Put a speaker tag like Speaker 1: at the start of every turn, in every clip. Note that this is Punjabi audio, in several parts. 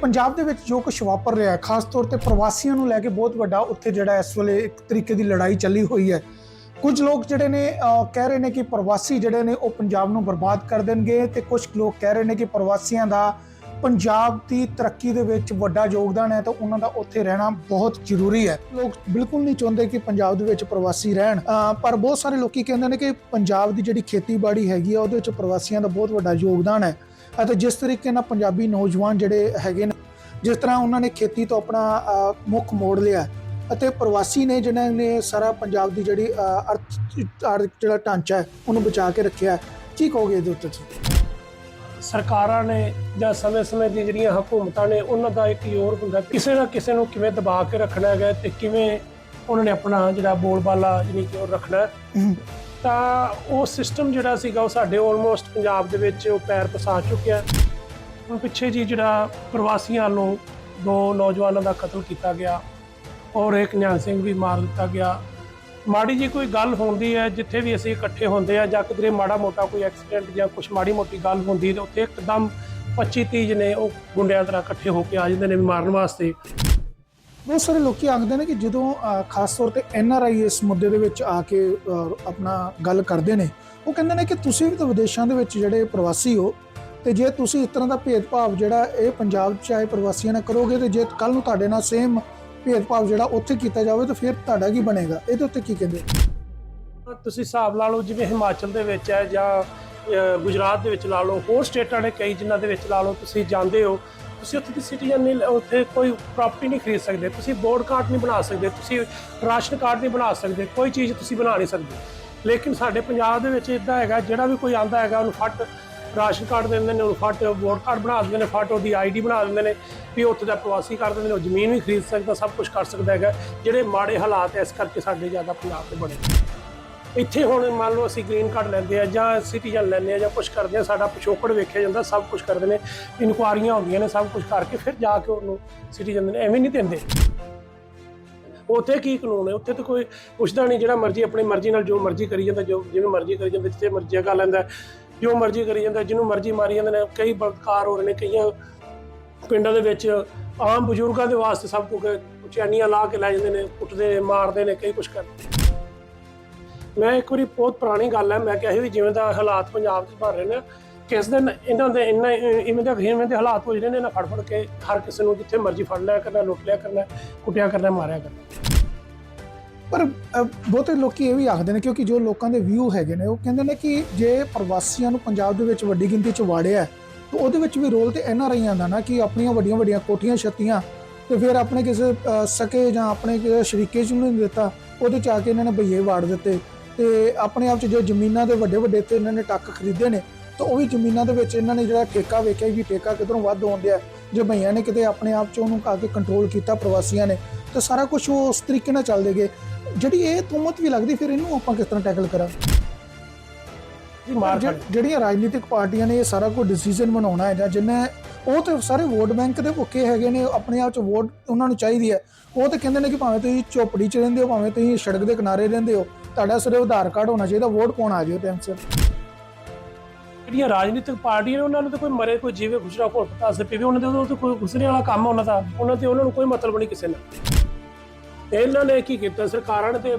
Speaker 1: ਪੰਜਾਬ ਦੇ ਵਿੱਚ ਜੋ ਕੁਝ ਵਾਪਰ ਰਿਹਾ ਹੈ, ਖਾਸ ਤੌਰ ਤੇ ਪ੍ਰਵਾਸੀਆਂ ਨੂੰ ਲੈ ਕੇ ਬਹੁਤ ਵੱਡਾ ਉੱਥੇ ਜਿਹੜਾ ਇਸ ਵੇਲੇ ਇੱਕ ਤਰੀਕੇ ਦੀ ਲੜਾਈ ਚੱਲੀ ਹੋਈ ਹੈ। ਕੁਝ ਲੋਕ ਜਿਹੜੇ ਨੇ ਕਹਿ ਰਹੇ ਨੇ ਕਿ ਪ੍ਰਵਾਸੀ ਜਿਹੜੇ ਨੇ ਉਹ ਪੰਜਾਬ ਨੂੰ ਬਰਬਾਦ ਕਰ ਦੇਣਗੇ ਤੇ ਕੁਝ ਲੋਕ ਕਹਿ ਰਹੇ ਨੇ ਕਿ ਪ੍ਰਵਾਸੀਆਂ ਦਾ ਪੰਜਾਬ ਦੀ ਤਰੱਕੀ ਦੇ ਵਿੱਚ ਵੱਡਾ ਯੋਗਦਾਨ ਹੈ ਤਾਂ ਉਹਨਾਂ ਦਾ ਉੱਥੇ ਰਹਿਣਾ ਬਹੁਤ ਜ਼ਰੂਰੀ ਹੈ। ਲੋਕ ਬਿਲਕੁਲ ਨਹੀਂ ਚਾਹੁੰਦੇ ਕਿ ਪੰਜਾਬ ਦੇ ਵਿੱਚ ਪ੍ਰਵਾਸੀ ਰਹਿਣ। ਪਰ ਬਹੁਤ ਸਾਰੇ ਲੋਕੀ ਕਹਿੰਦੇ ਨੇ ਕਿ ਪੰਜਾਬ ਦੀ ਜਿਹੜੀ ਖੇਤੀਬਾੜੀ ਹੈਗੀ ਆ, ਉਹਦੇ ਵਿੱਚ ਪ੍ਰਵਾਸੀਆਂ ਦਾ ਬਹੁਤ ਵੱਡਾ ਯੋਗਦਾਨ ਹੈ। ਅਤੇ ਜਿਸ ਤਰੀਕੇ ਨਾਲ ਪੰਜਾਬੀ ਨੌਜਵਾਨ ਜਿਹੜੇ ਹੈਗੇ ਨੇ ਜਿਸ ਤਰ੍ਹਾਂ ਉਹਨਾਂ ਨੇ ਖੇਤੀ ਤੋਂ ਆਪਣਾ ਮੁੱਖ ਮੋੜ ਲਿਆ ਅਤੇ ਪ੍ਰਵਾਸੀ ਨੇ ਜਿਨ੍ਹਾਂ ਨੇ ਸਾਰਾ ਪੰਜਾਬ ਦੀ ਜਿਹੜੀ ਅਰਥ ਜਿਹੜਾ ਢਾਂਚਾ ਹੈ ਉਹਨੂੰ ਬਚਾ ਕੇ ਰੱਖਿਆ ਹੈ। ਕੀ ਕਹੋਗੇ ਇਹਦੇ ਉੱਤੇ ਤੁਸੀਂ?
Speaker 2: ਸਰਕਾਰਾਂ ਨੇ ਜਾਂ ਸਮੇਂ-ਸਮੇਂ ਦੀਆਂ ਜਿਹੜੀਆਂ ਹਕੂਮਤਾਂ ਨੇ ਉਹਨਾਂ ਦਾ ਇੱਕ ਜ਼ੋਰ ਹੁੰਦਾ ਕਿਸੇ ਨਾ ਕਿਸੇ ਨੂੰ ਕਿਵੇਂ ਦਬਾ ਕੇ ਰੱਖਣਾ ਹੈਗਾ ਤੇ ਕਿਵੇਂ ਉਹਨਾਂ ਨੇ ਆਪਣਾ ਜਿਹੜਾ ਬੋਲਬਾਲਾ ਜਿਹੜੀ ਕਿ ਉਹ ਰੱਖਣਾ ਤਾਂ ਉਹ ਸਿਸਟਮ ਜਿਹੜਾ ਸੀਗਾ ਉਹ ਸਾਡੇ ਆਲਮੋਸਟ ਪੰਜਾਬ ਦੇ ਵਿੱਚ ਉਹ ਪੈਰ ਪਸਾ ਚੁੱਕਿਆ ਹੁਣ ਪਿੱਛੇ ਜੀ ਜਿਹੜਾ ਪ੍ਰਵਾਸੀਆਂ ਨੂੰ ਦੋ ਨੌਜਵਾਨਾਂ ਦਾ ਕਤਲ ਕੀਤਾ ਗਿਆ ਔਰ ਇੱਕ ਨਿਹੰਗ ਸਿੰਘ ਵੀ ਮਾਰ ਦਿੱਤਾ ਗਿਆ। ਮਾੜੀ ਜੀ ਕੋਈ ਗੱਲ ਹੁੰਦੀ ਹੈ, ਜਿੱਥੇ ਵੀ ਅਸੀਂ ਇਕੱਠੇ ਹੁੰਦੇ ਆ ਜਾਂ ਕਿਧਰੇ ਮਾੜਾ ਮੋਟਾ ਕੋਈ ਐਕਸੀਡੈਂਟ ਜਾਂ ਕੁਝ ਮਾੜੀ ਮੋਟੀ ਗੱਲ ਹੁੰਦੀ ਤੇ ਉੱਥੇ ਇੱਕਦਮ 25 30 ਨੇ ਉਹ ਗੁੰਡਿਆਂ ਤਰ੍ਹਾਂ ਇਕੱਠੇ ਹੋ ਕੇ ਆ ਜਾਂਦੇ ਨੇ ਮਾਰਨ ਵਾਸਤੇ।
Speaker 1: ਬਹੁਤ ਸਾਰੇ ਲੋਕੀ ਆਖਦੇ ਨੇ ਕਿ ਜਦੋਂ ਖਾਸ ਤੌਰ ਤੇ ਐਨ ਆਰ ਆਈ ਇਸ ਮੁੱਦੇ ਦੇ ਵਿੱਚ ਆ ਕੇ ਆਪਣਾ ਗੱਲ ਕਰਦੇ ਨੇ, ਉਹ ਕਹਿੰਦੇ ਨੇ ਕਿ ਤੁਸੀਂ ਵੀ ਤਾਂ ਵਿਦੇਸ਼ਾਂ ਦੇ ਵਿੱਚ ਜਿਹੜੇ ਪ੍ਰਵਾਸੀ ਹੋ, ਤੇ ਜੇ ਤੁਸੀਂ ਇਸ ਤਰ੍ਹਾਂ ਦਾ ਭੇਦਭਾਵ ਜਿਹੜਾ ਇਹ ਪੰਜਾਬ 'ਚ ਆਏ ਪ੍ਰਵਾਸੀਆਂ ਨਾਲ ਕਰੋਗੇ, ਤੇ ਜੇ ਕੱਲ ਨੂੰ ਤੁਹਾਡੇ ਨਾਲ ਸੇਮ ਭੇਦਭਾਵ ਜਿਹੜਾ ਉੱਥੇ ਕੀਤਾ ਜਾਵੇ, ਤਾਂ ਫਿਰ ਤੁਹਾਡਾ ਕੀ ਬਣੇਗਾ? ਇਹਦੇ ਉੱਤੇ ਕੀ ਕਹਿੰਦੇ
Speaker 2: ਤੁਸੀਂ ਹਿਸਾਬ ਲਾ ਲਓ, ਜਿਵੇਂ ਹਿਮਾਚਲ ਦੇ ਵਿੱਚ ਹੈ ਜਾਂ ਗੁਜਰਾਤ ਦੇ ਵਿੱਚ ਲਾ ਲਓ, ਹੋਰ ਸਟੇਟਾਂ ਨੇ ਕਈ ਜਿਨ੍ਹਾਂ ਦੇ ਵਿੱਚ ਲਾ ਲਓ, ਤੁਸੀਂ ਜਾਂਦੇ ਹੋ ਤੁਸੀਂ ਉੱਥੇ ਦੀ ਸਿਟੀਜ਼ਨ ਨਹੀਂ ਉੱਥੇ ਕੋਈ ਪ੍ਰਾਪਰਟੀ ਨਹੀਂ ਖਰੀਦ ਸਕਦੇ। ਤੁਸੀਂ ਬੋਰਡ ਕਾਰਡ ਨਹੀਂ ਬਣਾ ਸਕਦੇ, ਤੁਸੀਂ ਰਾਸ਼ਨ ਕਾਰਡ ਨਹੀਂ ਬਣਾ ਸਕਦੇ, ਕੋਈ ਚੀਜ਼ ਤੁਸੀਂ ਬਣਾ ਨਹੀਂ ਸਕਦੇ। ਲੇਕਿਨ ਸਾਡੇ ਪੰਜਾਬ ਦੇ ਵਿੱਚ ਇਦਾਂ ਹੈਗਾ, ਜਿਹੜਾ ਵੀ ਕੋਈ ਆਂਦਾ ਹੈਗਾ, ਉਹਨੂੰ ਫੱਟ ਰਾਸ਼ਨ ਕਾਰਡ ਦੇ ਦਿੰਦੇ ਨੇ, ਉਹਨੂੰ ਫੱਟ ਵੋਟ ਕਾਰਡ ਬਣਾ ਦਿੰਦੇ ਨੇ, ਫੱਟ ਉਹਦੀ ਆਈਡੀ ਬਣਾ ਦਿੰਦੇ ਨੇ, ਵੀ ਉੱਥੇ ਦਾ ਪ੍ਰਵਾਸੀ ਕਰ ਦਿੰਦੇ ਨੇ, ਉਹ ਜ਼ਮੀਨ ਵੀ ਖਰੀਦ ਸਕਦਾ, ਸਭ ਕੁਝ ਕਰ ਸਕਦਾ ਹੈਗਾ। ਜਿਹੜੇ ਮਾੜੇ ਹਾਲਾਤ ਐ ਇਸ ਕਰਕੇ ਸਾਡੇ ਜ਼ਿਆਦਾ ਪੰਜਾਬ ਦੇ ਬਣੇ। ਇੱਥੇ ਹੁਣ ਮੰਨ ਲਓ ਅਸੀਂ ਗ੍ਰੀਨ ਕਾਰਡ ਲੈਂਦੇ ਆ ਜਾਂ ਸਿਟੀਜ਼ਨ ਲੈਂਦੇ ਆ ਜਾਂ ਕੁਝ ਕਰਦੇ ਆ, ਸਾਡਾ ਪਿਛੋਕੜ ਵੇਖਿਆ ਜਾਂਦਾ, ਸਭ ਕੁਝ ਕਰਦੇ ਨੇ ਇਨਕੁਆਰੀਆਂ ਹੁੰਦੀਆਂ ਨੇ, ਸਭ ਕੁਝ ਕਰਕੇ ਫਿਰ ਜਾ ਕੇ ਉਹਨੂੰ ਸਿਟੀਜ਼ਨ ਨੇ ਐਵੇਂ ਨਹੀਂ ਦਿੰਦੇ। ਉੱਥੇ ਕੀ ਕਾਨੂੰਨ ਹੈ? ਉੱਥੇ ਤਾਂ ਕੋਈ ਪੁੱਛਦਾ ਨਹੀਂ, ਜਿਹੜਾ ਮਰਜ਼ੀ ਆਪਣੀ ਮਰਜ਼ੀ ਨਾਲ ਜੋ ਮਰਜ਼ੀ ਕਰੀ ਜਾਂਦਾ, ਜੋ ਜਿਵੇਂ ਮਰਜ਼ੀ ਕਰੀ ਜਾਂਦਾ, ਜਿੱਥੇ ਮਰਜ਼ੀ ਜਗ੍ਹਾ ਲੈਂਦਾ, ਜੋ ਮਰਜ਼ੀ ਕਰੀ ਜਾਂਦਾ, ਜਿਹਨੂੰ ਮਰਜ਼ੀ ਮਾਰੀ ਜਾਂਦੇ ਨੇ, ਕਈ ਬਲਕਾਰ ਹੋ ਰਹੇ ਨੇ, ਕਈਆਂ ਪਿੰਡਾਂ ਦੇ ਵਿੱਚ ਆਮ ਬਜ਼ੁਰਗਾਂ ਦੇ ਵਾਸਤੇ ਸਭ ਕੁਝ ਚੈਨੀਆਂ ਲਾ ਕੇ ਲੈ ਜਾਂਦੇ ਨੇ, ਕੁੱਟਦੇ ਨੇ ਮਾਰਦੇ ਨੇ, ਕਈ ਕੁਝ ਕਰਦੇ ਮੈਂ ਇੱਕ ਵਾਰੀ ਬਹੁਤ ਪੁਰਾਣੀ ਗੱਲ ਹੈ, ਮੈਂ ਕਿਹਾ ਸੀ ਵੀ ਜਿਵੇਂ ਦਾ ਹਾਲਾਤ ਪੰਜਾਬ 'ਚ ਬਣ ਰਹੇ ਨੇ, ਕਿਸ ਦਿਨ ਇਹਨਾਂ ਦੇ ਇੰਨਾ, ਇਵੇਂ ਦੇ ਇਵੇਂ ਦੇ ਹਾਲਾਤ ਹੋ ਜਿਹੜੇ ਨੇ ਨਾ ਫੜ ਫੜ ਕੇ ਹਰ ਕਿਸੇ ਨੂੰ ਜਿੱਥੇ ਮਰਜ਼ੀ ਫੜ ਲਿਆ ਕਰਨਾ, ਲੁੱਟ ਲਿਆ ਕਰਨਾ, ਕੁੱਟਿਆ ਕਰਨਾ, ਮਾਰਿਆ ਕਰਨਾ।
Speaker 1: ਪਰ ਬਹੁਤੇ ਲੋਕੀ ਇਹ ਵੀ ਆਖਦੇ ਨੇ ਕਿਉਂਕਿ ਜੋ ਲੋਕਾਂ ਦੇ ਵਿਊ ਹੈਗੇ ਨੇ, ਉਹ ਕਹਿੰਦੇ ਨੇ ਕਿ ਜੇ ਪ੍ਰਵਾਸੀਆਂ ਨੂੰ ਪੰਜਾਬ ਦੇ ਵਿੱਚ ਵੱਡੀ ਗਿਣਤੀ 'ਚ ਵਾੜਿਆ, ਤਾਂ ਉਹਦੇ ਵਿੱਚ ਵੀ ਰੋਲ ਤੇ ਐਨ ਆਰ ਆਈਆਂ ਦਾ ਨਾ ਕਿ ਆਪਣੀਆਂ ਵੱਡੀਆਂ ਵੱਡੀਆਂ ਕੋਠੀਆਂ ਛੱਤੀਆਂ, ਤੇ ਫਿਰ ਆਪਣੇ ਕਿਸੇ ਸਕੇ ਜਾਂ ਆਪਣੇ ਕਿਸੇ ਸ਼ਰੀਕੇ 'ਚ ਨਹੀਂ ਦਿੱਤਾ, ਉਹਦੇ 'ਚ ਆ ਕੇ ਇਹਨਾਂ ਨੇ ਭਈਏ ਵਾੜ ਦਿੱਤੇ। ਤੇ ਆਪਣੇ ਆਪ 'ਚ ਜੋ ਜ਼ਮੀਨਾਂ ਦੇ ਵੱਡੇ ਵੱਡੇ ਤੇ ਇਹਨਾਂ ਨੇ ਟੱਕ ਖਰੀਦੇ ਨੇ ਤਾਂ ਉਹ ਵੀ ਜ਼ਮੀਨਾਂ ਦੇ ਵਿੱਚ ਇਹਨਾਂ ਨੇ ਜਿਹੜਾ ਠੇਕਾ ਵੇਖਿਆ ਵੀ ਠੇਕਾ ਕਿਧਰੋਂ ਵੱਧ ਆਉਂਦਿਆ ਜੇ ਭਈਆਂ ਨੇ ਕਿਤੇ ਆਪਣੇ ਆਪ 'ਚ ਉਹਨੂੰ ਆ ਕੇ ਕੰਟਰੋਲ ਕੀਤਾ ਪ੍ਰਵਾਸੀਆਂ ਨੇ ਤਾਂ ਸਾਰਾ ਕੁਝ ਉਹ ਉਸ ਤਰੀਕੇ ਨਾਲ ਚੱਲਦੇ ਗਏ। ਜਿਹੜੀ ਇਹ ਤੁਮਤ ਵੀ ਲੱਗਦੀ ਫਿਰ ਇਹਨੂੰ ਆਪਾਂ ਕਿਸ ਤਰ੍ਹਾਂ ਟੈਕਲ ਕਰਾਂ। ਜਿਹੜੀਆਂ ਰਾਜਨੀਤਿਕ ਪਾਰਟੀਆਂ ਨੇ ਇਹ ਸਾਰਾ ਕੁਝ ਡਿਸੀਜਨ ਬਣਾਉਣਾ ਹੈ ਜਾਂ ਜਿੰਨੇ ਉਹ ਤੇ ਸਾਰੇ ਵੋਟ ਬੈਂਕ ਦੇ ਭੁੱਖੇ ਹੈਗੇ ਨੇ ਆਪਣੇ ਆਪ ਚ ਵੋਟ ਉਹਨਾਂ ਨੂੰ ਚਾਹੀਦੀ ਹੈ। ਉਹ ਤੇ ਕਹਿੰਦੇ ਨੇ ਕਿ ਭਾਵੇਂ ਤੁਸੀਂ ਝੋਪੜੀ ਚ ਰਹਿੰਦੇ ਹੋ ਭਾਵੇਂ ਤੁਸੀਂ ਸੜਕ ਦੇ ਕਿਨਾਰੇ ਰਹਿੰਦੇ ਹੋ ਤੁਹਾਡਾ ਸਿਰਫ ਆਧਾਰ ਕਾਰਡ ਹੋਣਾ ਚਾਹੀਦਾ ਵੋਟ ਪਾਉਣ ਆ ਜਿਓ ਟਾਈਮ ਸਿਰ।
Speaker 2: ਜਿਹੜੀਆਂ ਰਾਜਨੀਤਿਕ ਪਾਰਟੀਆਂ ਨੇ, ਉਹਨਾਂ ਨੂੰ ਤਾਂ ਕੋਈ ਮਰੇ, ਕੋਈ ਜੀਵੇ ਗੁਜਰਾ ਕੋਲ ਪਤਾ ਸੇ ਪੀਵੇ ਉਹਨਾਂ ਦੇ ਉਹ ਤਾਂ ਕੋਈ ਗੁਜ਼ਰੇ ਵਾਲਾ ਕੰਮ ਆ ਉਹਨਾਂ ਦਾ। ਉਹਨਾਂ ਤੇ ਉਹਨਾਂ ਨੂੰ ਕੋਈ ਮਤਲਬ ਨਹੀਂ ਕਿਸੇ ਨਾਲ। ਤੇ ਇਹਨਾਂ ਨੇ ਕੀ ਕੀਤਾ, ਸਰਕਾਰਾਂ ਨੇ ਤੇ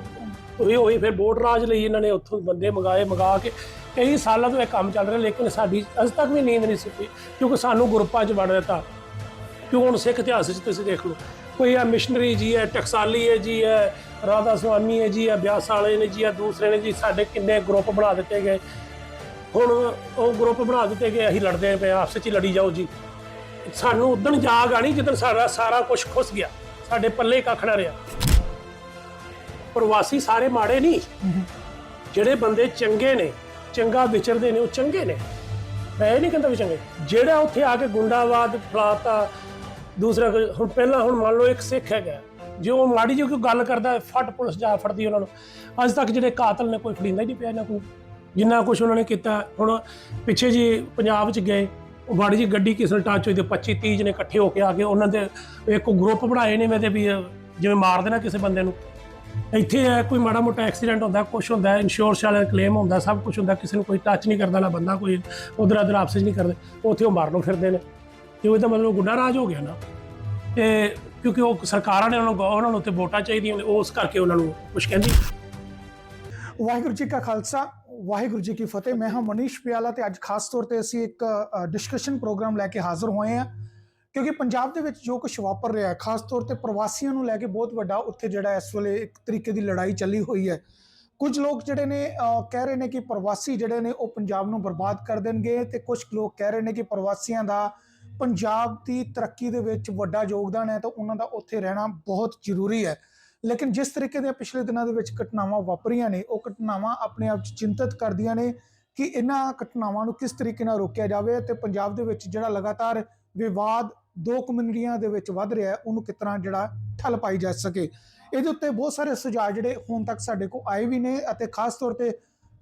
Speaker 2: ਉਹੀ ਉਹੀ ਫਿਰ ਵੋਟ ਰਾਜ ਲਈ ਇਹਨਾਂ ਨੇ ਉੱਥੋਂ ਬੰਦੇ ਮੰਗਾਏ, ਮੰਗਾ ਕੇ ਕਈ ਸਾਲਾਂ ਤੋਂ ਇਹ ਕੰਮ ਚੱਲ ਰਿਹਾ, ਲੇਕਿਨ ਸਾਡੀ ਅਜੇ ਤੱਕ ਵੀ ਨੀਂਦ ਨਹੀਂ ਸੁੱਤੀ ਕਿਉਂਕਿ ਸਾਨੂੰ ਗਰੁੱਪਾਂ 'ਚ ਵੜ ਦਿੱਤਾ। ਕਿਉਂ ਹੁਣ ਸਿੱਖ ਇਤਿਹਾਸ 'ਚ ਤੁਸੀਂ ਦੇਖ ਲਓ, ਕੋਈ ਆ ਮਿਸ਼ਨਰੀ ਜੀ ਹੈ, ਟਕਸਾਲੀ ਹੈ ਜੀ ਹੈ ਰਾਧਾ ਸੁਆਮੀ ਹੈ ਜੀ ਆ ਬਿਆਸ ਵਾਲੇ ਨੇ ਜੀ ਆ ਦੂਸਰੇ ਨੇ ਜੀ, ਸਾਡੇ ਕਿੰਨੇ ਗਰੁੱਪ ਬਣਾ ਦਿੱਤੇ ਗਏ। ਹੁਣ ਉਹ ਗਰੁੱਪ ਬਣਾ ਦਿੱਤੇ ਗਏ, ਅਸੀਂ ਲੜਦੇ ਪਏ ਆਪਸ ਵਿੱਚ ਹੀ ਲੜੀ ਜਾਓ ਜੀ। ਸਾਨੂੰ ਉਦੋਂ ਜਾਗ ਆਣੀ ਜਦੋਂ ਸਾਡਾ ਸਾਰਾ ਕੁਝ ਖੁੱਸ ਗਿਆ। ਸਾਡੇ ਪੱਲੇ ਕੱਖ ਨਾ ਰਿਹਾ। ਪ੍ਰਵਾਸੀ ਸਾਰੇ ਮਾੜੇ ਨਹੀਂ ਜਿਹੜੇ ਬੰਦੇ ਚੰਗੇ ਨੇ, ਚੰਗਾ ਵਿਚਰਦੇ ਨੇ, ਉਹ ਚੰਗੇ ਨੇ। ਮੈਂ ਇਹ ਨਹੀਂ ਕਹਿੰਦਾ ਵੀ ਚੰਗੇ। ਜਿਹੜਾ ਉੱਥੇ ਆ ਕੇ ਗੁੰਡਾਵਾਦ ਫਲਾਤਾ, ਦੂਸਰਾ ਕੋਈ- ਹੁਣ ਪਹਿਲਾਂ ਹੁਣ ਮੰਨ ਲਓ ਇੱਕ ਸਿੱਖ ਹੈਗਾ। ਜੇ ਉਹ ਮਾੜੀ ਜਿਹੀ ਕੋਈ ਗੱਲ ਕਰਦਾ ਹੈ, ਫਟ ਪੁਲਿਸ ਜਾ ਫੜਦੀ ਉਹਨਾਂ ਨੂੰ। ਅੱਜ ਤੱਕ ਜਿਹੜੇ ਕਾਤਲ ਨੇ ਕੋਈ ਫੜੀਂਦਾ ਹੀ ਨਹੀਂ ਪਿਆ ਇਹਨਾਂ ਕੋਲ। ਜਿੰਨਾ ਕੁਝ ਉਹਨਾਂ ਨੇ ਕੀਤਾ ਹੁਣ ਪਿੱਛੇ ਜੀ ਪੰਜਾਬ 'ਚ ਗਏ ਉਹ ਮਾੜੀ ਜੀ ਗੱਡੀ ਕਿਸੇ ਨਾਲ ਟੱਚ ਹੋਈ ਤੇ 25 30 ਜਣੇ ਇਕੱਠੇ ਹੋ ਕੇ ਆ ਗਏ। ਉਹਨਾਂ ਦੇ ਇੱਕ ਗਰੁੱਪ ਬਣਾਏ ਨੇ ਮੈਂ ਤੇ ਵੀ ਜਿਵੇਂ ਮਾਰ ਦੇਣਾ ਕਿਸੇ ਬੰਦੇ ਨੂੰ। ਇੱਥੇ ਹੈ ਕੋਈ ਮਾੜਾ ਮੋਟਾ ਐਕਸੀਡੈਂਟ ਹੁੰਦਾ ਕੁਝ ਹੁੰਦਾ ਇੰਸ਼ੋਰੈਂਸ ਵਾਲਾ ਕਲੇਮ ਹੁੰਦਾ ਸਭ ਕੁਝ ਹੁੰਦਾ ਕਿਸੇ ਨੂੰ ਕੋਈ ਟੱਚ ਨਹੀਂ ਕਰਦਾ ਨਾ ਬੰਦਾ ਕੋਈ ਉਧਰ ਅਧਰ ਆਪਸ 'ਚ ਨਹੀਂ ਕਰਦੇ। ਉੱਥੇ ਉਹ ਮਾਰਨੋਂ ਫਿਰਦੇ ਨੇ। ਤੇ ਉਹਦਾ ਮਤਲਬ ਗੁੰਡਾ ਰਾਜ ਹੋ ਗਿਆ ਨਾ। ਤੇ ਕਿਉਂਕਿ ਉਹ ਸਰਕਾਰਾਂ ਨੇ ਉਹਨਾਂ ਨੂੰ ਉਹਨਾਂ ਨੂੰ ਤੇ ਵੋਟਾਂ ਚਾਹੀਦੀਆਂ ਨੇ ਉਸ ਕਰਕੇ ਉਹਨਾਂ ਨੂੰ ਕੁਝ ਕਹਿੰਦੀ।
Speaker 1: ਵਾਹਿਗੁਰੂ ਜੀ ਕਾ ਖਾਲਸਾ, ਵਾਹਿਗੁਰੂ ਜੀ ਕੀ ਫਤਿਹ। ਮੈਂ ਹਾਂ ਮਨੀਸ਼ ਪਿਆਲਾ ਤੇ ਅੱਜ ਖਾਸ ਤੌਰ ਤੇ ਅਸੀਂ ਇੱਕ ਡਿਸਕਸ਼ਨ ਪ੍ਰੋਗਰਾਮ ਲੈ ਕੇ ਹਾਜ਼ਰ ਹੋਏ ਹਾਂ। ਕਿਉਂਕਿ ਪੰਜਾਬ ਦੇ ਵਿੱਚ ਜੋ ਕੁਝ ਵਾਪਰ ਰਿਹਾ ਹੈ, ਖਾਸ ਤੌਰ ਤੇ ਪ੍ਰਵਾਸੀਆਂ ਨੂੰ ਲੈ ਕੇ ਬਹੁਤ ਵੱਡਾ ਉੱਥੇ ਜਿਹੜਾ ਇਸ ਵੇਲੇ ਇੱਕ ਤਰੀਕੇ ਦੀ ਲੜਾਈ ਚੱਲੀ ਹੋਈ ਹੈ। ਕੁਝ ਲੋਕ ਜਿਹੜੇ ਨੇ ਕਹਿ ਰਹੇ ਨੇ ਕਿ ਪ੍ਰਵਾਸੀ ਜਿਹੜੇ ਨੇ ਉਹ ਪੰਜਾਬ ਨੂੰ ਬਰਬਾਦ ਕਰ ਦੇਣਗੇ ਤੇ ਕੁਝ ਲੋਕ ਕਹਿ ਰਹੇ ਨੇ ਕਿ ਪ੍ਰਵਾਸੀਆਂ ਦਾ ਪੰਜਾਬ ਦੀ ਤਰੱਕੀ ਦੇ ਵਿੱਚ ਵੱਡਾ ਯੋਗਦਾਨ ਹੈ ਤਾਂ ਉਹਨਾਂ ਦਾ ਉੱਥੇ ਰਹਿਣਾ ਬਹੁਤ ਜ਼ਰੂਰੀ ਹੈ। ਲੇਕਿਨ ਜਿਸ ਤਰੀਕੇ ਦੀਆਂ ਪਿਛਲੇ ਦਿਨਾਂ ਦੇ ਵਿੱਚ ਘਟਨਾਵਾਂ ਵਾਪਰੀਆਂ ਨੇ, ਉਹ ਘਟਨਾਵਾਂ ਆਪਣੇ ਆਪ 'ਚ ਚਿੰਤਤ ਕਰਦੀਆਂ ਨੇ ਕਿ ਇਹਨਾਂ ਘਟਨਾਵਾਂ ਨੂੰ ਕਿਸ ਤਰੀਕੇ ਨਾਲ ਰੋਕਿਆ ਜਾਵੇ ਤੇ ਪੰਜਾਬ ਦੇ ਵਿੱਚ ਜਿਹੜਾ ਲਗਾਤਾਰ ਵਿਵਾਦ ਦੋ ਕਮਿਊਨਿਟੀਆਂ ਦੇ ਵਿੱਚ ਵੱਧ ਰਿਹਾ ਹੈ, ਉਹਨੂੰ ਕਿਸ ਤਰ੍ਹਾਂ ਜਿਹੜਾ ਠੱਲ ਪਾਈ ਜਾ ਸਕੇ। ਇਹਦੇ ਉੱਤੇ ਬਹੁਤ ਸਾਰੇ ਸੁਝਾਅ ਜਿਹੜੇ ਹੁਣ ਤੱਕ ਸਾਡੇ ਕੋਲ ਆਏ ਵੀ ਨੇ ਅਤੇ ਖਾਸ ਤੌਰ ਤੇ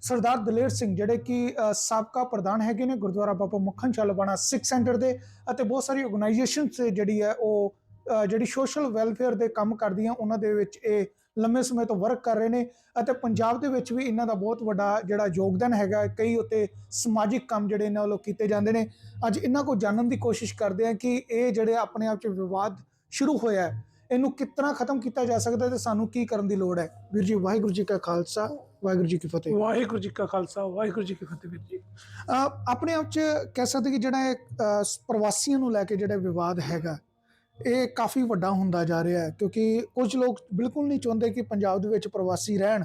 Speaker 1: ਸਰਦਾਰ ਦਲੇਰ ਸਿੰਘ ਜਿਹੜੇ ਕਿ ਸਾਬਕਾ ਪ੍ਰਧਾਨ ਹੈਗੇ ਨੇ ਗੁਰਦੁਆਰਾ ਬਾਬਾ ਮੱਖਣ ਚਾਲਬਾਣਾ ਸਿੱਖ ਸੈਂਟਰ ਦੇ ਅਤੇ ਬਹੁਤ ਸਾਰੀ ਆਰਗੇਨਾਈਜੇਸ਼ਨਸ ਜਿਹੜੀ ਹੈ ਉਹ ਜਿਹੜੀ ਸੋਸ਼ਲ ਵੈਲਫੇਅਰ ਦੇ ਕੰਮ ਕਰਦੀਆਂ, ਉਹਨਾਂ ਦੇ ਵਿੱਚ ਇਹ ਲੰਮੇ ਸਮੇਂ ਤੋਂ ਵਰਕ ਕਰ ਰਹੇ ਨੇ ਅਤੇ ਪੰਜਾਬ ਦੇ ਵਿੱਚ ਵੀ ਇਹਨਾਂ ਦਾ ਬਹੁਤ ਵੱਡਾ ਜਿਹੜਾ ਯੋਗਦਾਨ ਹੈਗਾ, ਕਈ ਉਤੇ ਸਮਾਜਿਕ ਕੰਮ ਜਿਹੜੇ ਇਹਨਾਂ ਵੱਲੋਂ ਕੀਤੇ ਜਾਂਦੇ ਨੇ। ਅੱਜ ਇਹਨਾਂ ਕੋ ਜਾਣਨ ਦੀ ਕੋਸ਼ਿਸ਼ ਕਰਦੇ ਆ ਕਿ ਇਹ ਜਿਹੜੇ ਆਪਣੇ ਆਪ 'ਚ ਵਿਵਾਦ ਸ਼ੁਰੂ ਹੋਇਆ ਹੈ, ਇਹਨੂੰ ਕਿਸ ਤਰ੍ਹਾਂ ਖਤਮ ਕੀਤਾ ਜਾ ਸਕਦਾ ਹੈ ਤੇ ਸਾਨੂੰ ਕੀ ਕਰਨ ਦੀ ਲੋੜ ਹੈ? ਵੀਰ ਜੀ, ਵਾਹਿਗੁਰੂ ਜੀ ਕਾ ਖਾਲਸਾ। ਵਾਹਿਗੁਰੂ ਜੀ ਕੀ ਫਤਿਹ।
Speaker 2: ਵਾਹਿਗੁਰੂ ਜੀ ਕਾ ਖਾਲਸਾ ਵਾਹਿਗੁਰੂ ਜੀ ਕੀ ਫਤਿਹ ਵੀਰ ਜੀ।
Speaker 1: ਆਪਣੇ ਆਪ 'ਚ ਕਹਿ ਸਕਦੇ ਕਿ ਜਿਹੜਾ ਇਹ ਪ੍ਰਵਾਸੀਆਂ ਨੂੰ ਲੈ ਕੇ ਜਿਹੜਾ ਵਿਵਾਦ ਹੈਗਾ ਇਹ ਕਾਫੀ ਵੱਡਾ ਹੁੰਦਾ ਜਾ ਰਿਹਾ ਹੈ ਕਿਉਂਕਿ ਕੁਝ ਲੋਕ ਬਿਲਕੁਲ ਨਹੀਂ ਚਾਹੁੰਦੇ ਕਿ ਪੰਜਾਬ ਦੇ ਵਿੱਚ ਪ੍ਰਵਾਸੀ ਰਹਿਣ।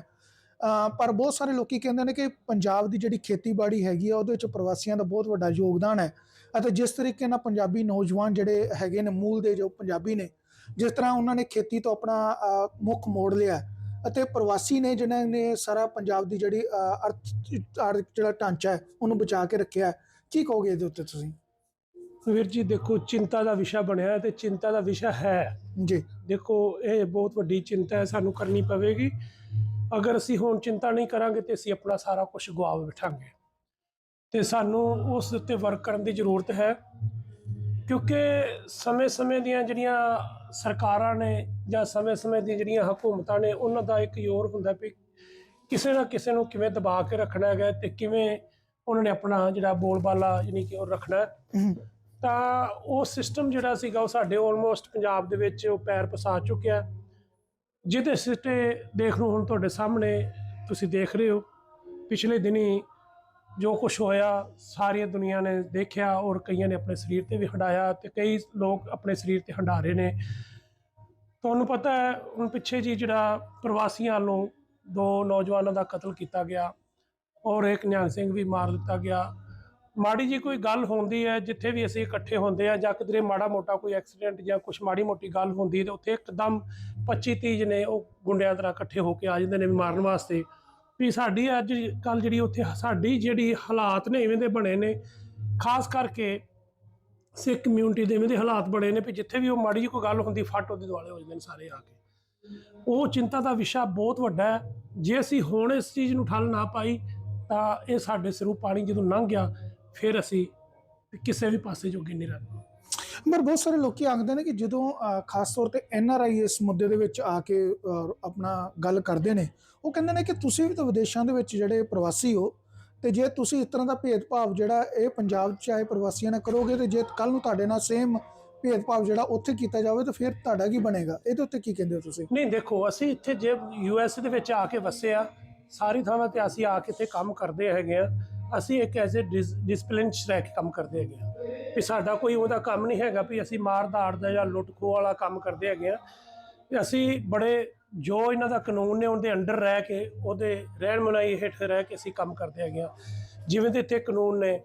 Speaker 1: ਪਰ ਬਹੁਤ ਸਾਰੇ ਲੋਕੀ ਕਹਿੰਦੇ ਨੇ ਕਿ ਪੰਜਾਬ ਦੀ ਜਿਹੜੀ ਖੇਤੀਬਾੜੀ ਹੈਗੀ ਆ ਉਹਦੇ ਵਿੱਚ ਪ੍ਰਵਾਸੀਆਂ ਦਾ ਬਹੁਤ ਵੱਡਾ ਯੋਗਦਾਨ ਹੈ। ਅਤੇ ਜਿਸ ਤਰੀਕੇ ਨਾਲ ਪੰਜਾਬੀ ਨੌਜਵਾਨ ਜਿਹੜੇ ਹੈਗੇ ਨੇ ਮੂਲ ਦੇ ਜੋ ਪੰਜਾਬੀ ਨੇ ਜਿਸ ਤਰ੍ਹਾਂ ਉਹਨਾਂ ਨੇ ਖੇਤੀ ਤੋਂ ਆਪਣਾ ਮੁੱਖ ਮੋੜ ਲਿਆ ਅਤੇ ਪ੍ਰਵਾਸੀ ਨੇ ਜਿਨ੍ਹਾਂ ਨੇ ਸਾਰਾ ਪੰਜਾਬ ਦੀ ਜਿਹੜੀ ਅਰਥ ਆਰਥਿਕ ਜਿਹੜਾ ਢਾਂਚਾ ਹੈ ਉਹਨੂੰ ਬਚਾ ਕੇ ਰੱਖਿਆ ਹੈ। ਕੀ ਕਹੋਗੇ ਇਹਦੇ ਉੱਤੇ ਤੁਸੀਂ?
Speaker 2: ਵੀਰ ਜੀ ਦੇਖੋ ਚਿੰਤਾ ਦਾ ਵਿਸ਼ਾ ਬਣਿਆ ਤੇ ਚਿੰਤਾ ਦਾ ਵਿਸ਼ਾ ਹੈ।
Speaker 1: ਜੀ।
Speaker 2: ਦੇਖੋ ਇਹ ਬਹੁਤ ਵੱਡੀ ਚਿੰਤਾ ਹੈ ਸਾਨੂੰ ਕਰਨੀ ਪਵੇਗੀ। ਅਗਰ ਅਸੀਂ ਹੁਣ ਚਿੰਤਾ ਨਹੀਂ ਕਰਾਂਗੇ ਤੇ ਅਸੀਂ ਆਪਣਾ ਸਾਰਾ ਕੁਝ ਗਵਾ ਬੈਠਾਂਗੇ। ਤੇ ਸਾਨੂੰ ਉਸ ਉੱਤੇ ਵਰਕ ਕਰਨ ਦੀ ਜ਼ਰੂਰਤ ਹੈ। ਕਿਉਂਕਿ ਸਮੇਂ-ਸਮੇਂ ਦੀਆਂ ਜਿਹੜੀਆਂ ਸਰਕਾਰਾਂ ਨੇ ਜਾਂ ਸਮੇਂ-ਸਮੇਂ ਦੀਆਂ ਜਿਹੜੀਆਂ ਹਕੂਮਤਾਂ ਨੇ ਉਹਨਾਂ ਦਾ ਇੱਕ ਜ਼ੋਰ ਹੁੰਦਾ ਵੀ ਕਿਸੇ ਨਾ ਕਿਸੇ ਨੂੰ ਕਿਵੇਂ ਦਬਾ ਕੇ ਰੱਖਣਾ ਹੈਗਾ ਤੇ ਕਿਵੇਂ ਉਹਨਾਂ ਨੇ ਆਪਣਾ ਜਿਹੜਾ ਬੋਲਬਾਲਾ ਯਾਨੀ ਕਿ ਉਹ ਰੱਖਣਾ ਤਾਂ ਉਹ ਸਿਸਟਮ ਜਿਹੜਾ ਸੀਗਾ ਉਹ ਸਾਡੇ ਆਲਮੋਸਟ ਪੰਜਾਬ ਦੇ ਵਿੱਚ ਉਹ ਪੈਰ ਪਸਾ ਚੁੱਕਿਆ ਜਿਹਦੇ ਸਿੱਟੇ ਦੇਖ ਲਓ ਹੁਣ ਤੁਹਾਡੇ ਸਾਹਮਣੇ ਤੁਸੀਂ ਦੇਖ ਰਹੇ ਹੋ ਪਿਛਲੇ ਦਿਨੀ ਜੋ ਕੁਝ ਹੋਇਆ ਸਾਰੀ ਦੁਨੀਆ ਨੇ ਦੇਖਿਆ ਔਰ ਕਈਆਂ ਨੇ ਆਪਣੇ ਸਰੀਰ ਤੇ ਵੀ ਹੰਡਾਇਆ ਤੇ ਕਈ ਲੋਕ ਆਪਣੇ ਸਰੀਰ ਤੇ ਹੰਡਾ ਰਹੇ ਨੇ। ਤੁਹਾਨੂੰ ਪਤਾ ਹੈ, ਹੁਣ ਪਿੱਛੇ ਜੀ ਜਿਹੜਾ ਪ੍ਰਵਾਸੀਆਂ ਵੱਲੋਂ ਦੋ ਨੌਜਵਾਨਾਂ ਦਾ ਕਤਲ ਕੀਤਾ ਗਿਆ ਔਰ ਇੱਕ ਨਿਹੰਗ ਸਿੰਘ ਵੀ ਮਾਰ ਦਿੱਤਾ ਗਿਆ। ਮਾੜੀ ਜੀ ਕੋਈ ਗੱਲ ਹੁੰਦੀ ਹੈ, ਜਿੱਥੇ ਵੀ ਅਸੀਂ ਇਕੱਠੇ ਹੁੰਦੇ ਆ ਜਾਂ ਕਿਧਰੇ ਮਾੜਾ ਮੋਟਾ ਕੋਈ ਐਕਸੀਡੈਂਟ ਜਾਂ ਕੁਝ ਮਾੜੀ ਮੋਟੀ ਗੱਲ ਹੁੰਦੀ ਹੈ ਤੇ ਉੱਥੇ ਇੱਕਦਮ 25 30 ਜਣੇ ਉਹ ਗੁੰਡਿਆਂ ਤਰ੍ਹਾਂ ਇਕੱਠੇ ਹੋ ਕੇ ਆ ਜਾਂਦੇ ਨੇ ਵੀ ਮਾਰਨ ਵਾਸਤੇ। ਵੀ ਸਾਡੀ ਅੱਜ ਕੱਲ ਜਿਹੜੀ ਉੱਥੇ ਸਾਡੀ ਜਿਹੜੀ ਹਾਲਾਤ ਨੇ ਇਵੇਂ ਦੇ ਬਣੇ ਨੇ। ਖਾਸ ਕਰਕੇ ਸਿੱਖ ਕਮਿਊਨਿਟੀ ਦੇ ਇਵੇਂ ਦੇ ਹਾਲਾਤ ਬਣੇ ਨੇ ਵੀ ਜਿੱਥੇ ਵੀ ਉਹ ਮਾੜੀ ਜਿਹੀ ਕੋਈ ਗੱਲ ਹੁੰਦੀ, ਫੱਟ ਉਹਦੇ ਦੁਆਲੇ ਹੋ ਜਾਂਦੇ ਨੇ ਸਾਰੇ ਆ ਕੇ। ਉਹ ਚਿੰਤਾ ਦਾ ਵਿਸ਼ਾ ਬਹੁਤ ਵੱਡਾ ਹੈ। ਜੇ ਅਸੀਂ ਹੁਣ ਇਸ ਚੀਜ਼ ਨੂੰ ਠੱਲ ਨਾ ਪਾਈ, ਤਾਂ ਇਹ ਸਾਡੇ ਸਿਰੋਂ ਪਾਣੀ ਜਦੋਂ ਲੰਘ ਗਿਆ, ਫਿਰ ਅਸੀਂ ਕਿਸੇ ਵੀ ਪਾਸੇ ਜੋਗੇ ਨਹੀਂ ਰਹਿਣਾ
Speaker 1: ਪਰ ਬਹੁਤ ਸਾਰੇ ਲੋਕੀ ਆਖਦੇ ਨੇ ਕਿ ਜਦੋਂ ਖਾਸ ਤੌਰ ਤੇ ਐਨ ਆਰ ਆਈ ਇਸ ਮੁੱਦੇ ਦੇ ਵਿੱਚ ਆ ਕੇ ਆਪਣਾ ਗੱਲ ਕਰਦੇ ਨੇ, ਉਹ ਕਹਿੰਦੇ ਨੇ ਕਿ ਤੁਸੀਂ ਵੀ ਤਾਂ ਵਿਦੇਸ਼ਾਂ ਦੇ ਵਿੱਚ ਜਿਹੜੇ ਪ੍ਰਵਾਸੀ ਹੋ ਤੇ ਜੇ ਤੁਸੀਂ ਇਸ ਤਰ੍ਹਾਂ ਦਾ ਭੇਦਭਾਵ ਜਿਹੜਾ ਇਹ ਪੰਜਾਬ 'ਚ ਆਏ ਪ੍ਰਵਾਸੀਆਂ ਨਾਲ ਕਰੋਗੇ ਤੇ ਜੇ ਕੱਲ ਨੂੰ ਤੁਹਾਡੇ ਨਾਲ ਸੇਮ ਭੇਦਭਾਵ ਜਿਹੜਾ ਉੱਥੇ ਕੀਤਾ ਜਾਵੇ ਤਾਂ ਫਿਰ ਤੁਹਾਡਾ ਕੀ ਬਣੇਗਾ? ਇਹਦੇ ਉੱਤੇ ਕੀ ਕਹਿੰਦੇ ਹੋ ਤੁਸੀਂ?
Speaker 2: ਨਹੀਂ, ਦੇਖੋ, ਅਸੀਂ ਇੱਥੇ ਜੇ ਯੂ ਐਸ ਦੇ ਵਿੱਚ ਆ ਕੇ ਵਸੇ ਆ, ਸਾਰੀ ਥਾਵਾਂ ਤੇ ਅਸੀਂ ਆ ਕੇ ਇੱਥੇ ਕੰਮ ਕਰਦੇ ਹੈਗੇ ਆ। ਅਸੀਂ ਇੱਕ ਐਜ਼ ਡਿਸਪਲਿਨ ਚ ਰਹਿ ਕੇ ਕੰਮ ਕਰਦੇ ਹੈਗੇ ਆ ਵੀ ਸਾਡਾ ਕੋਈ ਉਹਦਾ ਕੰਮ ਨਹੀਂ ਹੈਗਾ ਵੀ ਅਸੀਂ ਮਾਰ ਦਾੜ ਦਾ ਜਾਂ ਲੁੱਟ ਖੋਹ ਵਾਲਾ ਕੰਮ ਕਰਦੇ ਹੈਗੇ ਆ ਤੇ ਅਸੀਂ ਬੜੇ, ਜੋ ਇਹਨਾਂ ਦਾ ਕਾਨੂੰਨ ਨੇ ਉਹਦੇ ਅੰਡਰ ਰਹਿ ਕੇ, ਉਹਦੇ ਰਹਿਣ ਮਨਾਈ ਹੇਠ ਰਹਿ ਕੇ ਅਸੀਂ ਕੰਮ ਕਰਦੇ ਹੈਗੇ ਆ ਜਿਵੇਂ ਦੇ ਇੱਥੇ ਕਾਨੂੰਨ ਨੇ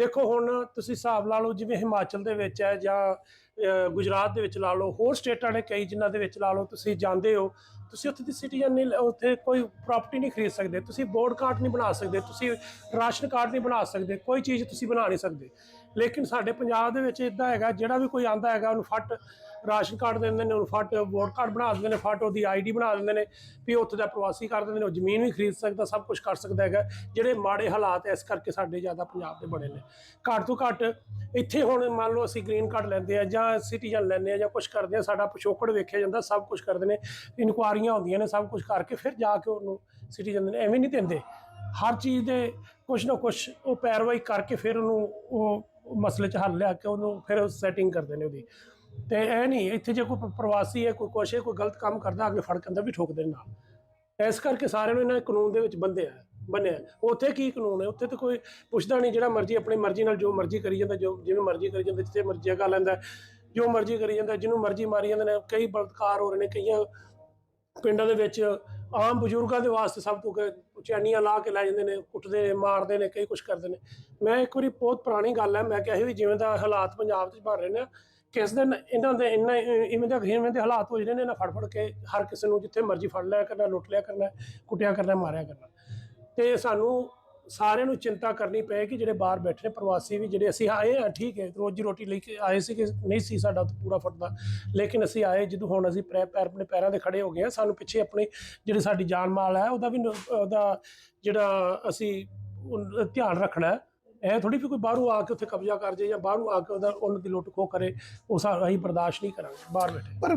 Speaker 2: ਦੇਖੋ ਹੁਣ ਤੁਸੀਂ ਹਿਸਾਬ ਲਾ ਲਓ ਜਿਵੇਂ ਹਿਮਾਚਲ ਦੇ ਵਿੱਚ ਹੈ ਜਾਂ ਗੁਜਰਾਤ ਦੇ ਵਿੱਚ ਲਾ ਲਓ, ਹੋਰ ਸਟੇਟਾਂ ਨੇ ਕਈ ਜਿਨ੍ਹਾਂ ਦੇ ਵਿੱਚ ਲਾ ਲਓ, ਤੁਸੀਂ ਜਾਂਦੇ ਹੋ, ਤੁਸੀਂ ਉੱਥੇ ਦੀ ਸਿਟੀਜ਼ਨ ਨਹੀਂ ਉੱਥੇ ਕੋਈ ਪ੍ਰਾਪਰਟੀ ਨਹੀਂ ਖਰੀਦ ਸਕਦੇ, ਤੁਸੀਂ ਬੋਰਡ ਕਾਰਡ ਨਹੀਂ ਬਣਾ ਸਕਦੇ, ਤੁਸੀਂ ਰਾਸ਼ਨ ਕਾਰਡ ਨਹੀਂ ਬਣਾ ਸਕਦੇ, ਕੋਈ ਚੀਜ਼ ਤੁਸੀਂ ਬਣਾ ਨਹੀਂ ਸਕਦੇ। ਲੇਕਿਨ ਸਾਡੇ ਪੰਜਾਬ ਦੇ ਵਿੱਚ ਇਦਾਂ ਹੈਗਾ, ਜਿਹੜਾ ਵੀ ਕੋਈ ਆਂਦਾ ਹੈਗਾ, ਉਹਨੂੰ ਫੱਟ ਰਾਸ਼ਨ ਕਾਰਡ ਦੇ ਦਿੰਦੇ ਨੇ, ਉਹਨੂੰ ਫੱਟ ਵੋਟ ਕਾਰਡ ਬਣਾ ਦਿੰਦੇ ਨੇ, ਫੱਟ ਉਹਦੀ ਆਈਡੀ ਬਣਾ ਦਿੰਦੇ ਨੇ, ਵੀ ਉੱਥੇ ਦਾ ਪ੍ਰਵਾਸੀ ਕਰ ਦਿੰਦੇ ਨੇ, ਉਹ ਜ਼ਮੀਨ ਵੀ ਖਰੀਦ ਸਕਦਾ, ਸਭ ਕੁਝ ਕਰ ਸਕਦਾ ਹੈਗਾ। ਜਿਹੜੇ ਮਾੜੇ ਹਾਲਾਤ ਇਸ ਕਰਕੇ ਸਾਡੇ ਜ਼ਿਆਦਾ ਪੰਜਾਬ ਦੇ ਬਣੇ ਨੇ। ਘੱਟ ਤੋਂ ਘੱਟ ਇੱਥੇ ਹੁਣ ਮੰਨ ਲਓ ਅਸੀਂ ਗ੍ਰੀਨ ਕਾਰਡ ਲੈਂਦੇ ਆ ਜਾਂ ਸਿਟੀਜ਼ਨ ਲੈਂਦੇ ਆ ਜਾਂ ਕੁਝ ਕਰਦੇ ਆ, ਸਾਡਾ ਪਿਛੋਕੜ ਵੇਖਿਆ ਜਾਂਦਾ, ਸਭ ਕੁਝ ਕਰਦੇ ਨੇ, ਇਨਕੁਆਰੀਆਂ ਹੁੰਦੀਆਂ ਨੇ ਸਭ ਕੁਝ ਕਰਕੇ ਫਿਰ ਜਾ ਕੇ ਉਹਨੂੰ ਸਿਟੀਜ਼ਨ ਨੇ ਐਵੇਂ ਨਹੀਂ ਦਿੰਦੇ। ਹਰ ਚੀਜ਼ ਦੇ ਕੁਝ ਨਾ ਕੁਝ ਉਹ ਪੈਰਵਾਈ ਕਰਕੇ ਫਿਰ ਉਹਨੂੰ ਉਹ ਮਸਲੇ 'ਚ ਹੱਲ ਲਿਆ ਕੇ ਉਹਨੂੰ ਫਿਰ ਸੈਟਿੰਗ ਕਰਦੇ ਨੇ ਉਹਦੀ। ਤੇ ਇਹ ਨਹੀਂ, ਇੱਥੇ ਜੇ ਕੋਈ ਪ੍ਰਵਾਸੀ ਹੈ, ਕੋਈ ਕੁਛ ਹੈ, ਕੋਈ ਗਲਤ ਕੰਮ ਕਰਦਾ ਅੱਗੇ ਫੜ ਕੇ ਅੰਦਰ ਵੀ ਠੋਕਦੇ ਨੇ ਨਾਲ। ਇਸ ਕਰਕੇ ਸਾਰਿਆਂ ਨੂੰ ਇਹਨਾਂ ਕਾਨੂੰਨ ਦੇ ਵਿੱਚ ਬੰਦਿਆ ਬੰਨਿਆ ਉੱਥੇ ਕੀ ਕਾਨੂੰਨ ਹੈ? ਉੱਥੇ ਤਾਂ ਕੋਈ ਪੁੱਛਦਾ ਨਹੀਂ, ਜਿਹੜਾ ਮਰਜ਼ੀ ਆਪਣੀ ਮਰਜ਼ੀ ਨਾਲ ਜੋ ਮਰਜ਼ੀ ਕਰੀ ਜਾਂਦਾ, ਜੋ ਜਿਵੇਂ ਮਰਜ਼ੀ ਕਰੀ ਜਾਂਦਾ, ਜਿੱਥੇ ਮਰਜ਼ੀ ਜਗ੍ਹਾ ਲੈਂਦਾ, ਜੋ ਮਰਜ਼ੀ ਕਰੀ ਜਾਂਦਾ, ਜਿਹਨੂੰ ਮਰਜ਼ੀ ਮਾਰੀ ਜਾਂਦੇ ਨੇ। ਕਈ ਬਲਤਕਾਰ ਹੋ ਰਹੇ ਨੇ, ਕਈਆਂ ਪਿੰਡਾਂ ਦੇ ਵਿੱਚ ਆਮ ਬਜ਼ੁਰਗਾਂ ਦੇ ਵਾਸਤੇ ਸਭ ਤੋਂ ਕਿ ਚੈਨੀਆਂ ਲਾ ਕੇ ਲੈ ਜਾਂਦੇ ਨੇ, ਕੁੱਟਦੇ ਨੇ, ਮਾਰਦੇ ਨੇ, ਕਈ ਕੁਝ ਕਰਦੇ ਨੇ। ਮੈਂ ਇੱਕ ਵਾਰੀ ਬਹੁਤ ਪੁਰਾਣੀ ਗੱਲ ਹੈ, ਮੈਂ ਕਿਹਾ ਸੀ ਵੀ ਜਿਵੇਂ ਦਾ ਹਾਲਾਤ ਪੰਜਾਬ 'ਚ ਬਣ ਰਹੇ ਨੇ, ਕਿਸ ਦਿਨ ਇਹਨਾਂ ਦੇ ਇੰਨਾ, ਇਵੇਂ ਦੇ ਇਵੇਂ ਦੇ ਹਾਲਾਤ ਹੋ ਜਿਹੜੇ ਨੇ, ਇਹਨਾਂ ਫੜ ਫੜ ਕੇ ਹਰ ਕਿਸੇ ਨੂੰ ਜਿੱਥੇ ਮਰਜ਼ੀ ਫੜ ਲਿਆ ਕਰਨਾ, ਲੁੱਟ ਲਿਆ ਕਰਨਾ, ਕੁੱਟਿਆ ਕਰਨਾ, ਮਾਰਿਆ ਕਰਨਾ। ਤੇ ਸਾਨੂੰ ਸਾਰਿਆਂ ਨੂੰ ਚਿੰਤਾ ਕਰਨੀ ਪਏ ਕਿ ਜਿਹੜੇ ਬਾਹਰ ਬੈਠੇ ਨੇ, ਪ੍ਰਵਾਸੀ ਵੀ ਜਿਹੜੇ ਅਸੀਂ ਆਏ ਆ, ਠੀਕ ਹੈ, ਰੋਜੀ ਰੋਟੀ ਲੈ ਕੇ ਆਏ ਸੀ ਕਿ ਨਹੀਂ ਸੀ ਸਾਡਾ ਉੱਥੇ ਪੂਰਾ ਫੁੱਟਦਾ ਲੇਕਿਨ ਅਸੀਂ ਆਏ ਜਦੋਂ ਹੁਣ ਅਸੀਂ ਪੈਰ ਪੈਰ ਆਪਣੇ ਪੈਰਾਂ ਦੇ ਖੜੇ ਹੋ ਗਏ ਆ ਸਾਨੂੰ ਪਿੱਛੇ ਆਪਣੀ ਜਿਹੜੀ ਸਾਡੀ ਜਾਨ ਮਾਲ ਹੈ, ਉਹਦਾ ਵੀ ਉਹਦਾ ਜਿਹੜਾ ਅਸੀਂ ਧਿਆਨ ਰੱਖਣਾ ਹੈ। ਇਹ ਥੋੜੀ ਵੀ ਕੋਈ ਬਾਹਰੋਂ ਆ ਕੇ ਉੱਥੇ ਕਬਜ਼ਾ ਕਰ ਜੇ ਜਾਂ ਬਾਹਰੋਂ ਆ ਕੇ ਉਹਦਾ ਉਹਨਾਂ ਦੀ ਲੁੱਟ ਖੋ ਕਰੇ, ਉਹ ਸਾ, ਅਸੀਂ ਬਰਦਾਸ਼ਤ ਨਹੀਂ ਕਰਾਂਗੇ, ਬਾਹਰ ਬੈਠੇ
Speaker 1: ਪਰ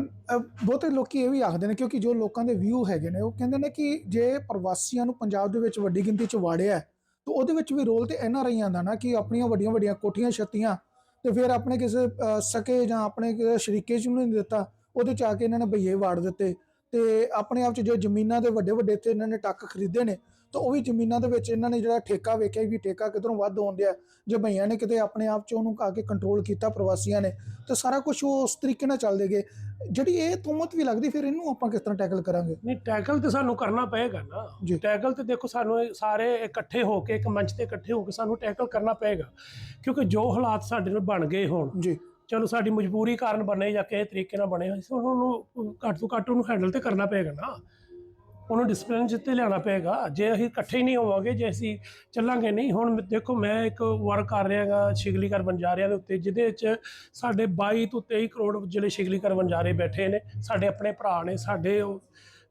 Speaker 1: ਬਹੁਤੇ ਲੋਕੀ ਇਹ ਵੀ ਆਖਦੇ ਨੇ ਕਿਉਂਕਿ ਜੋ ਲੋਕਾਂ ਦੇ ਵਿਊ ਹੈਗੇ ਨੇ, ਉਹ ਕਹਿੰਦੇ ਨੇ ਕਿ ਜੇ ਪ੍ਰਵਾਸੀਆਂ ਨੂੰ ਪੰਜਾਬ ਦੇ ਵਿੱਚ ਵੱਡੀ ਗਿਣਤੀ 'ਚ ਵਾੜਿਆ ਤਾਂ ਉਹਦੇ ਵਿੱਚ ਵੀ ਰੋਲ ਤੇ ਐਨ ਆਰ ਆਈਆਂ ਦਾ ਨਾ ਕਿ ਆਪਣੀਆਂ ਵੱਡੀਆਂ ਵੱਡੀਆਂ ਕੋਠੀਆਂ ਛੱਤੀਆਂ ਤੇ ਫਿਰ ਆਪਣੇ ਕਿਸੇ ਅ, ਸਕੇ ਜਾਂ ਆਪਣੇ ਕਿਸੇ ਸ਼ਰੀਕੇ 'ਚ ਨੂੰ ਨਹੀਂ ਦਿੱਤਾ ਉਹਦੇ 'ਚ ਆ ਕੇ ਇਹਨਾਂ ਨੇ ਬਈਏ ਵਾੜ ਦਿੱਤੇ ਤੇ ਆਪਣੇ ਆਪ 'ਚ ਜੋ ਜ਼ਮੀਨਾਂ ਦੇ ਵੱਡੇ ਵੱਡੇ ਤੇ ਇਹਨਾਂ ਨੇ ਟੱਕ ਖਰੀਦੇ ਨੇ ਤਾਂ ਉਹ ਵੀ ਜ਼ਮੀਨਾਂ ਦੇ ਵਿੱਚ ਇਹਨਾਂ ਨੇ ਜਿਹੜਾ ਠੇਕਾ ਵੇਖਿਆ ਵੀ ਠੇਕਾ ਕਿਧਰੋਂ ਵੱਧ ਆਉਂਦਿਆ ਜੇ ਭਈਆਂ ਨੇ ਕਿਤੇ ਆਪਣੇ ਆਪ 'ਚ ਉਹਨੂੰ ਆ ਕੇ ਕੰਟਰੋਲ ਕੀਤਾ ਪ੍ਰਵਾਸੀਆਂ ਨੇ ਤੇ ਸਾਰਾ ਕੁਝ ਉਹ ਉਸ ਤਰੀਕੇ ਨਾਲ ਚੱਲਦੇ ਗਏ। ਜਿਹੜੀ ਇਹ ਤੁਮਤ ਵੀ ਲੱਗਦੀ ਫਿਰ ਇਹਨੂੰ ਆਪਾਂ ਕਿਸ ਤਰ੍ਹਾਂ ਟੈਕਲ ਕਰਾਂਗੇ?
Speaker 2: ਨਹੀਂ ਟੈਕਲ ਤੇ ਸਾਨੂੰ ਕਰਨਾ ਪਏਗਾ ਨਾ।
Speaker 1: ਜੀ।
Speaker 2: ਟੈਕਲ ਤੇ ਦੇਖੋ ਸਾਨੂੰ ਸਾਰੇ ਇਕੱਠੇ ਹੋ ਕੇ ਇੱਕ ਮੰਚ ਤੇ ਇਕੱਠੇ ਹੋ ਕੇ ਸਾਨੂੰ ਟੈਕਲ ਕਰਨਾ ਪਏਗਾ। ਕਿਉਂਕਿ ਜੋ ਹਾਲਾਤ ਸਾਡੇ ਨਾਲ ਬਣ ਗਏ ਹੁਣ
Speaker 1: ਜੀ।
Speaker 2: ਚਲੋ ਸਾਡੀ ਮਜਬੂਰੀ ਕਾਰਨ ਬਣੇ ਜਾਂ ਕਿਸੇ ਤਰੀਕੇ ਨਾਲ ਬਣੇ ਹੋਏ ਸੀ ਉਹਨਾਂ ਘੱਟ ਤੋਂ ਘੱਟ ਉਹਨੂੰ ਹੈਂਡਲ ਤੇ ਕਰਨਾ ਪਏਗਾ ਨਾ। ਉਹਨੂੰ ਡਿਸਪਲਿਨ ਜਿੱਤੇ ਲਿਆਉਣਾ ਪਏਗਾ। ਜੇ ਅਸੀਂ ਇਕੱਠੇ ਨਹੀਂ ਹੋਵਾਂਗੇ, ਜੇ ਅਸੀਂ ਚੱਲਾਂਗੇ ਨਹੀਂ, ਹੁਣ ਦੇਖੋ, ਮੈਂ ਇੱਕ ਵਰਕ ਕਰ ਰਿਹਾਗਾ ਸ਼ਿਗਲੀਕਰ ਬੰਜਾਰਿਆਂ ਦੇ ਉੱਤੇ, ਜਿਹਦੇ ਵਿੱਚ ਸਾਡੇ 22 ਤੋਂ 23 ਕਰੋੜ ਜਿਹੜੇ ਸ਼ਿਗਲੀਕਰ ਬੰਜਾਰੇ ਬੈਠੇ ਨੇ, ਸਾਡੇ ਆਪਣੇ ਭਰਾ ਨੇ, ਸਾਡੇ ਉਹ-